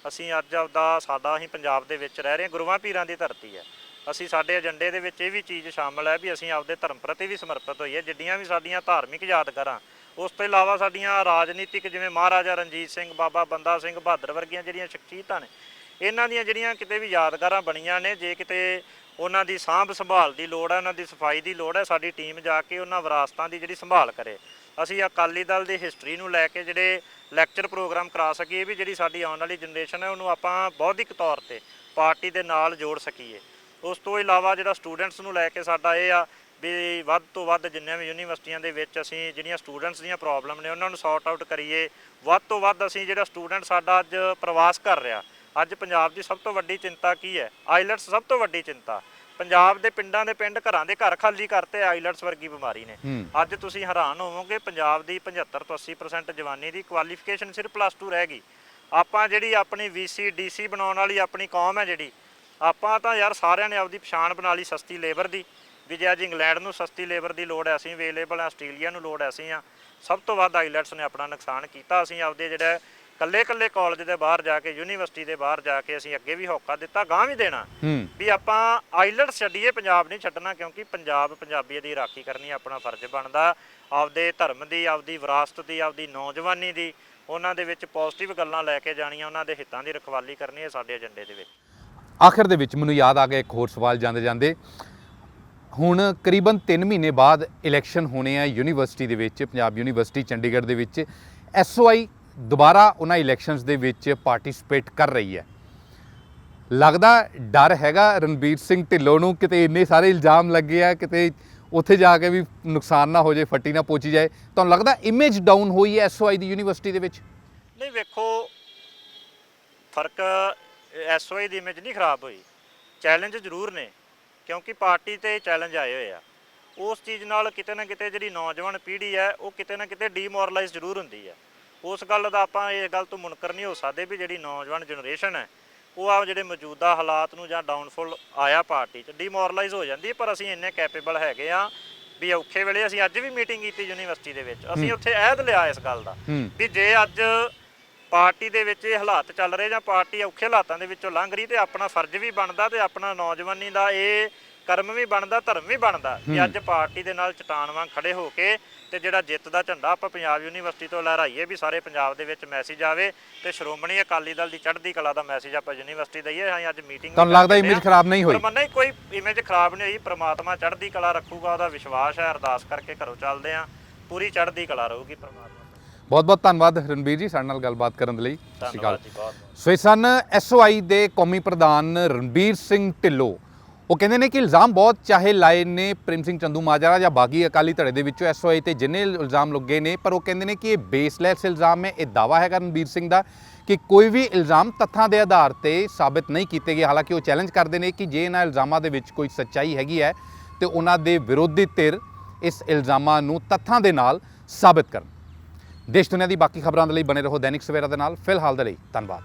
ਅਸੀਂ ਅੱਜ ਆਪਦਾ ਸਾਡਾ ਅਸੀਂ ਪੰਜਾਬ ਦੇ ਵਿੱਚ ਰਹਿ ਰਹੇ ਹਾਂ। ਗੁਰੂਆਂ ਪੀਰਾਂ ਦੀ ਧਰਤੀ ਹੈ। ਅਸੀਂ ਸਾਡੇ ਏਜੰਡੇ ਦੇ ਵਿੱਚ ਇਹ ਵੀ ਚੀਜ਼ ਸ਼ਾਮਲ ਹੈ ਵੀ ਅਸੀਂ ਆਪਦੇ ਧਰਮ ਪ੍ਰਤੀ ਵੀ ਸਮਰਪਿਤ ਹੋਈਏ ਜਿੱਡੀਆਂ ਵੀ ਸਾਡੀਆਂ ਧਾਰਮਿਕ ਯਾਦਗਾਰਾਂ, ਉਸ ਤੋਂ ਇਲਾਵਾ ਸਾਡੀਆਂ ਰਾਜਨੀਤਿਕ ਜਿਵੇਂ ਮਹਾਰਾਜਾ ਰਣਜੀਤ ਸਿੰਘ, ਬਾਬਾ ਬੰਦਾ ਸਿੰਘ ਬਹਾਦਰ ਵਰਗੀਆਂ ਜਿਹੜੀਆਂ ਸ਼ਖਸੀਅਤਾਂ ਨੇ, ਇਹਨਾਂ ਦੀਆਂ ਜਿਹੜੀਆਂ ਕਿਤੇ ਵੀ ਯਾਦਗਾਰਾਂ ਬਣੀਆਂ ਨੇ, ਜੇ ਕਿਤੇ ਉਹਨਾਂ ਦੀ ਸਾਂਭ ਸੰਭਾਲ ਦੀ ਲੋੜ ਹੈ, ਉਹਨਾਂ ਦੀ ਸਫ਼ਾਈ ਦੀ ਲੋੜ ਹੈ, ਸਾਡੀ ਟੀਮ ਜਾ ਕੇ ਉਹਨਾਂ ਵਿਰਾਸਤਾਂ ਦੀ ਜਿਹੜੀ ਸੰਭਾਲ ਕਰੇ। ਅਸੀਂ ਅਕਾਲੀ ਦਲ ਦੀ ਹਿਸਟਰੀ ਨੂੰ ਲੈ ਕੇ ਜਿਹੜੇ ਲੈਕਚਰ ਪ੍ਰੋਗਰਾਮ ਕਰਾ ਸਕੀਏ ਵੀ ਜਿਹੜੀ ਸਾਡੀ ਆਉਣ ਵਾਲੀ ਜਨਰੇਸ਼ਨ ਹੈ, ਉਹਨੂੰ ਆਪਾਂ ਬੌਧਿਕ ਤੌਰ ਤੇ ਪਾਰਟੀ ਦੇ ਨਾਲ ਜੋੜ ਸਕੀਏ। ਉਸ ਤੋਂ ਇਲਾਵਾ ਜਿਹੜਾ ਸਟੂਡੈਂਟਸ ਨੂੰ ਲੈ ਕੇ ਸਾਡਾ ਇਹ ਆ ਵੀ ਵੱਧ ਤੋਂ ਵੱਧ ਜਿੰਨੀਆਂ ਵੀ ਯੂਨੀਵਰਸਿਟੀਆਂ ਦੇ ਵਿੱਚ ਅਸੀਂ ਜਿਹੜੀਆਂ ਸਟੂਡੈਂਟਸ ਦੀਆਂ ਪ੍ਰੋਬਲਮ ਨੇ ਉਹਨਾਂ ਨੂੰ ਸੌਰਟ ਆਊਟ ਕਰੀਏ ਵੱਧ ਤੋਂ ਵੱਧ ਅਸੀਂ ਜਿਹੜਾ ਸਟੂਡੈਂਟ ਸਾਡਾ ਅੱਜ ਪ੍ਰਵਾਸ ਕਰ ਰਿਹਾ। ਅੱਜ ਪੰਜਾਬ ਦੀ ਸਭ ਤੋਂ ਵੱਡੀ ਚਿੰਤਾ ਕੀ ਹੈ? ਆਈਲੈਟਸ ਸਭ ਤੋਂ ਵੱਡੀ ਚਿੰਤਾ। ਪੰਜਾਬ ਦੇ ਪਿੰਡਾਂ ਦੇ ਪਿੰਡ ਘਰਾਂ ਦੇ ਘਰ ਖਾਲੀ ਕਰਤੇ ਆਈਲੈਟਸ ਵਰਗੀ ਬਿਮਾਰੀ ਨੇ। ਅੱਜ ਤੁਸੀਂ ਹੈਰਾਨ ਹੋਵੋਗੇ ਪੰਜਾਬ ਦੀ 75 ਤੋਂ 80% ਜਵਾਨੀ ਦੀ ਕੁਆਲੀਫਿਕੇਸ਼ਨ ਸਿਰਫ ਪਲੱਸ 2 ਰਹਿ ਗਈ। ਆਪਾਂ ਜਿਹੜੀ ਆਪਣੀ ਵੀਸੀ ਡੀਸੀ ਬਣਾਉਣ ਵਾਲੀ ਆਪਣੀ ਕੌਮ ਹੈ ਜਿਹੜੀ ਆਪਾਂ ਤਾਂ ਯਾਰ ਸਾਰਿਆਂ ਨੇ ਆਪਦੀ ਪਛਾਣ ਬਣਾ ਲਈ ਸਸਤੀ ਲੇਬਰ ਦੀ ਵੀ ਜੇ ਅੱਜ ਇੰਗਲੈਂਡ ਨੂੰ ਸਸਤੀ ਲੇਬਰ ਦੀ ਲੋੜ ਹੈ ਅਸੀਂ ਅਵੇਲੇਬਲ ਆ ਆਸਟ੍ਰੇਲੀਆ ਨੂੰ ਲੋੜ ਹੈ ਅਸੀਂ ਆ ਸਭ ਤੋਂ ਵੱਧ ਆਈਲੈਟਸ ਨੇ ਆਪਣਾ ਨੁਕਸਾਨ ਕੀਤਾ ਅਸੀਂ ਆਪਦੇ ਜਿਹੜਾ ਕੱਲੇ ਕੱਲੇ ਕਾਲਜ ਦੇ ਬਾਹਰ ਜਾ ਕੇ ਯੂਨੀਵਰਸਿਟੀ ਦੇ ਬਾਹਰ ਜਾ ਕੇ ਅਸੀਂ ਅੱਗੇ ਵੀ ਹੋਕਾ ਦਿੱਤਾ ਗਾਂ ਵੀ ਦੇਣਾ। ਵੀ ਆਪਾਂ ਆਈਲੈਟਸ ਛੱਡੀਏ ਪੰਜਾਬ ਨਹੀਂ ਛੱਡਣਾ ਕਿਉਂਕਿ ਪੰਜਾਬ ਪੰਜਾਬੀਅਤ ਦੀ ਰਾਖੀ ਕਰਨੀ ਆਪਣਾ ਫਰਜ਼ ਬਣਦਾ। ਆਪਦੇ ਧਰਮ ਦੀ ਆਪਦੀ ਵਿਰਾਸਤ ਦੀ ਆਪਦੀ ਨੌਜਵਾਨੀ ਦੀ ਉਹਨਾਂ ਦੇ ਵਿੱਚ ਪੋਜ਼ਿਟਿਵ ਗੱਲਾਂ ਲੈ ਕੇ ਜਾਣੀਆਂ ਉਹਨਾਂ ਦੇ ਹਿੱਤਾਂ ਦੀ ਰਖਵਾਲੀ ਕਰਨੀ ਹੈ ਸਾਡੇ ਏਜੰਡੇ ਦੇ ਵਿੱਚ। ਆਖਿਰ ਦੇ ਵਿੱਚ ਮੈਨੂੰ ਯਾਦ ਆ ਗਿਆ ਇੱਕ ਹੋਰ ਸਵਾਲ ਜਾਂਦੇ ਜਾਂਦੇ। ਹੁਣ ਕਰੀਬਨ 3 ਮਹੀਨੇ ਬਾਅਦ ਇਲੈਕਸ਼ਨ ਹੋਣੇ ਆ ਯੂਨੀਵਰਸਿਟੀ ਦੇ ਵਿੱਚ, ਪੰਜਾਬ ਯੂਨੀਵਰਸਿਟੀ ਚੰਡੀਗੜ੍ਹ ਦੇ ਵਿੱਚ। ਐਸਓਆਈ ਦੁਬਾਰਾ ਉਹਨਾਂ ਇਲੈਕਸ਼ਨਸ ਦੇ ਵਿੱਚ ਪਾਰਟਿਸਿਪੇਟ ਕਰ ਰਹੀ ਹੈ। ਲੱਗਦਾ ਡਰ ਹੈਗਾ ਰਣਬੀਰ ਸਿੰਘ ਢਿੱਲੋਂ ਨੂੰ ਕਿਤੇ ਇੰਨੇ ਸਾਰੇ ਇਲਜ਼ਾਮ ਲੱਗੇ ਆ, ਕਿਤੇ ਉੱਥੇ ਜਾ ਕੇ ਵੀ ਨੁਕਸਾਨ ਨਾ ਹੋ ਜਾਏ ਫੱਟੀ ਨਾ ਪੋਚੀ ਜਾਏ। ਤੁਹਾਨੂੰ ਲੱਗਦਾ ਇਮੇਜ ਡਾਊਨ ਹੋਈ ਹੈ ਐਸਓਆਈ ਦੀ ਯੂਨੀਵਰਸਿਟੀ ਦੇ ਵਿੱਚ? ਨਹੀਂ, ਵੇਖੋ, ਫ਼ਰਕ ਐਸਓਏ ਦੀ ਇਮੇਜ ਨਹੀਂ ਖਰਾਬ ਹੋਈ। ਚੈਲੰਜ ਜ਼ਰੂਰ ਨੇ ਕਿਉਂਕਿ ਪਾਰਟੀ ਤੇ ਚੈਲੰਜ ਆਏ ਹੋਏ ਆ। ਉਸ ਚੀਜ਼ ਨਾਲ ਕਿਤੇ ਨਾ ਕਿਤੇ ਜਿਹੜੀ ਨੌਜਵਾਨ ਪੀੜ੍ਹੀ ਹੈ ਉਹ ਕਿਤੇ ਨਾ ਕਿਤੇ ਡੀਮੋਰਲਾਈਜ਼ ਜ਼ਰੂਰ ਹੁੰਦੀ ਹੈ। ਉਸ ਗੱਲ ਦਾ ਆਪਾਂ ਇਹ ਗੱਲ ਤੋਂ ਮੁਨਕਰ ਨਹੀਂ ਹੋ ਸਕਦੇ ਵੀ ਜਿਹੜੀ ਨੌਜਵਾਨ ਜਨਰੇਸ਼ਨ ਹੈ ਉਹ ਆ ਜਿਹੜੇ ਮੌਜੂਦਾ ਹਾਲਾਤ ਨੂੰ ਜਾਂ ਡਾਊਨਫਾਲ ਆਇਆ ਪਾਰਟੀ 'ਚ ਡੀਮੋਰਲਾਈਜ਼ ਹੋ ਜਾਂਦੀ ਪਰ ਅਸੀਂ ਇੰਨੇ ਕੈਪੇਬਲ ਹੈਗੇ ਆ ਵੀ ਔਖੇ ਵੇਲੇ ਅਸੀਂ ਅੱਜ ਵੀ ਮੀਟਿੰਗ ਕੀਤੀ ਯੂਨੀਵਰਸਿਟੀ ਦੇ ਵਿੱਚ। ਅਸੀਂ ਉੱਥੇ ਅਹਿਦ ਲਿਆ ਇਸ ਗੱਲ ਦਾ ਵੀ ਜੇ ਅੱਜ ਪਾਰਟੀ ਦੇ ਵਿੱਚ ਇਹ ਹਾਲਾਤ ਚੱਲ ਰਹੇ ਜਾਂ ਪਾਰਟੀ ਔਖੇ ਹਾਲਾਤਾਂ ਦੇ ਵਿੱਚੋਂ ਲੰਘ ਰਹੀ ਤੇ ਆਪਣਾ ਫਰਜ਼ ਵੀ ਬਣਦਾ ਤੇ ਆਪਣਾ ਨੌਜਵਾਨੀ ਦਾ ਇਹ ਕਰਮ ਵੀ ਬਣਦਾ ਧਰਮ ਵੀ ਬਣਦਾ ਕਿ ਅੱਜ ਪਾਰਟੀ ਦੇ ਨਾਲ ਚਟਾਨ ਵਾਂਗ ਖੜੇ ਹੋ ਕੇ ਤੇ ਜਿਹੜਾ ਜਿੱਤ ਦਾ ਝੰਡਾ ਆਪਾਂ ਪੰਜਾਬ ਯੂਨੀਵਰਸਿਟੀ ਤੋਂ ਲਹਿਰਾਈਏ ਵੀ ਸਾਰੇ ਪੰਜਾਬ ਦੇ ਵਿੱਚ ਮੈਸੇਜ ਆਵੇ ਤੇ ਸ਼੍ਰੋਮਣੀ ਅਕਾਲੀ ਦਲ ਦੀ ਚੜ੍ਹਦੀ ਕਲਾ ਦਾ ਮੈਸੇਜ ਆਪਾਂ ਯੂਨੀਵਰਸਿਟੀ ਦਈਏ ਅਸੀਂ ਅੱਜ ਮੀਟਿੰਗ ਤੁਹਾਨੂੰ ਲੱਗਦਾ ਇਮੇਜ ਖਰਾਬ ਨਹੀਂ ਹੋਈ? ਨਹੀਂ ਕੋਈ ਇਮੇਜ ਖਰਾਬ ਨਹੀਂ ਹੋਈ ਪ੍ਰਮਾਤਮਾ ਚੜ੍ਹਦੀ ਕਲਾ ਰੱਖੂਗਾ ਉਹਦਾ ਵਿਸ਼ਵਾਸ ਹੈ ਅਰਦਾਸ ਕਰਕੇ ਘਰੋਂ ਚੱਲਦੇ ਆ ਪੂਰੀ ਚੜ੍ਹਦੀ ਕਲਾ ਰਹੂਗੀ ਪ੍ਰਮਾਤਮਾ ਤੋਂ। ਬਹੁਤ ਬਹੁਤ ਧੰਨਵਾਦ ਰਣਬੀਰ ਜੀ ਸਾਡੇ ਨਾਲ ਗੱਲਬਾਤ ਕਰਨ ਦੇ ਲਈ। ਸਤਿ ਸ਼੍ਰੀ ਅਕਾਲ। ਸੋ ਇਹ ਸਨ ਐਸਓਆਈ ਦੇ ਕੌਮੀ ਪ੍ਰਧਾਨ ਰਣਬੀਰ ਸਿੰਘ ਢਿੱਲੋਂ। ਉਹ ਕਹਿੰਦੇ ਨੇ ਕਿ ਇਲਜ਼ਾਮ ਬਹੁਤ ਚਾਹੇ ਲਾਏ ਨੇ ਪ੍ਰੇਮ ਸਿੰਘ ਚੰਦੂ ਮਾਜਰਾ ਜਾਂ ਬਾਗੀ ਅਕਾਲੀ ਧੜੇ ਦੇ ਵਿੱਚੋਂ ਐਸਓਆਈ ਤੇ ਜਿੰਨੇ ਇਲਜ਼ਾਮ ਲੱਗੇ ਨੇ ਪਰ ਉਹ ਕਹਿੰਦੇ ਨੇ ਕਿ ਇਹ ਬੇਸਲੈਸ ਇਲਜ਼ਾਮ ਹੈ। ਇਹ ਦਾਵਾ ਹੈਗਾ ਰਣਬੀਰ ਸਿੰਘ ਦਾ ਕਿ ਕੋਈ ਵੀ ਇਲਜ਼ਾਮ ਤੱਥਾਂ ਦੇ ਆਧਾਰ ਤੇ ਸਾਬਿਤ ਨਹੀਂ ਕੀਤੇ ਗਏ। ਹਾਲਾਂਕਿ ਉਹ ਚੈਲੰਜ ਕਰਦੇ ਨੇ ਕਿ ਜੇ ਇਹਨਾਂ ਇਲਜ਼ਾਮਾਂ ਦੇ ਵਿੱਚ ਕੋਈ ਸੱਚਾਈ ਹੈਗੀ ਹੈ ਤੇ ਉਹਨਾਂ ਦੇ ਵਿਰੋਧੀ ਧਿਰ ਇਸ ਇਲਜ਼ਾਮਾਂ ਨੂੰ ਤੱਥਾਂ ਦੇ ਨਾਲ ਸਾਬਿਤ ਕਰਨ। ਦੇਸ਼ ਦੁਨੀਆ ਦੀ ਬਾਕੀ ਖਬਰਾਂ ਦੇ ਲਈ ਬਣੇ ਰਹੋ ਦੈਨਿਕ ਸਵੇਰਾ ਦੇ ਨਾਲ। ਫਿਲਹਾਲ ਦੇ ਲਈ ਧੰਨਵਾਦ।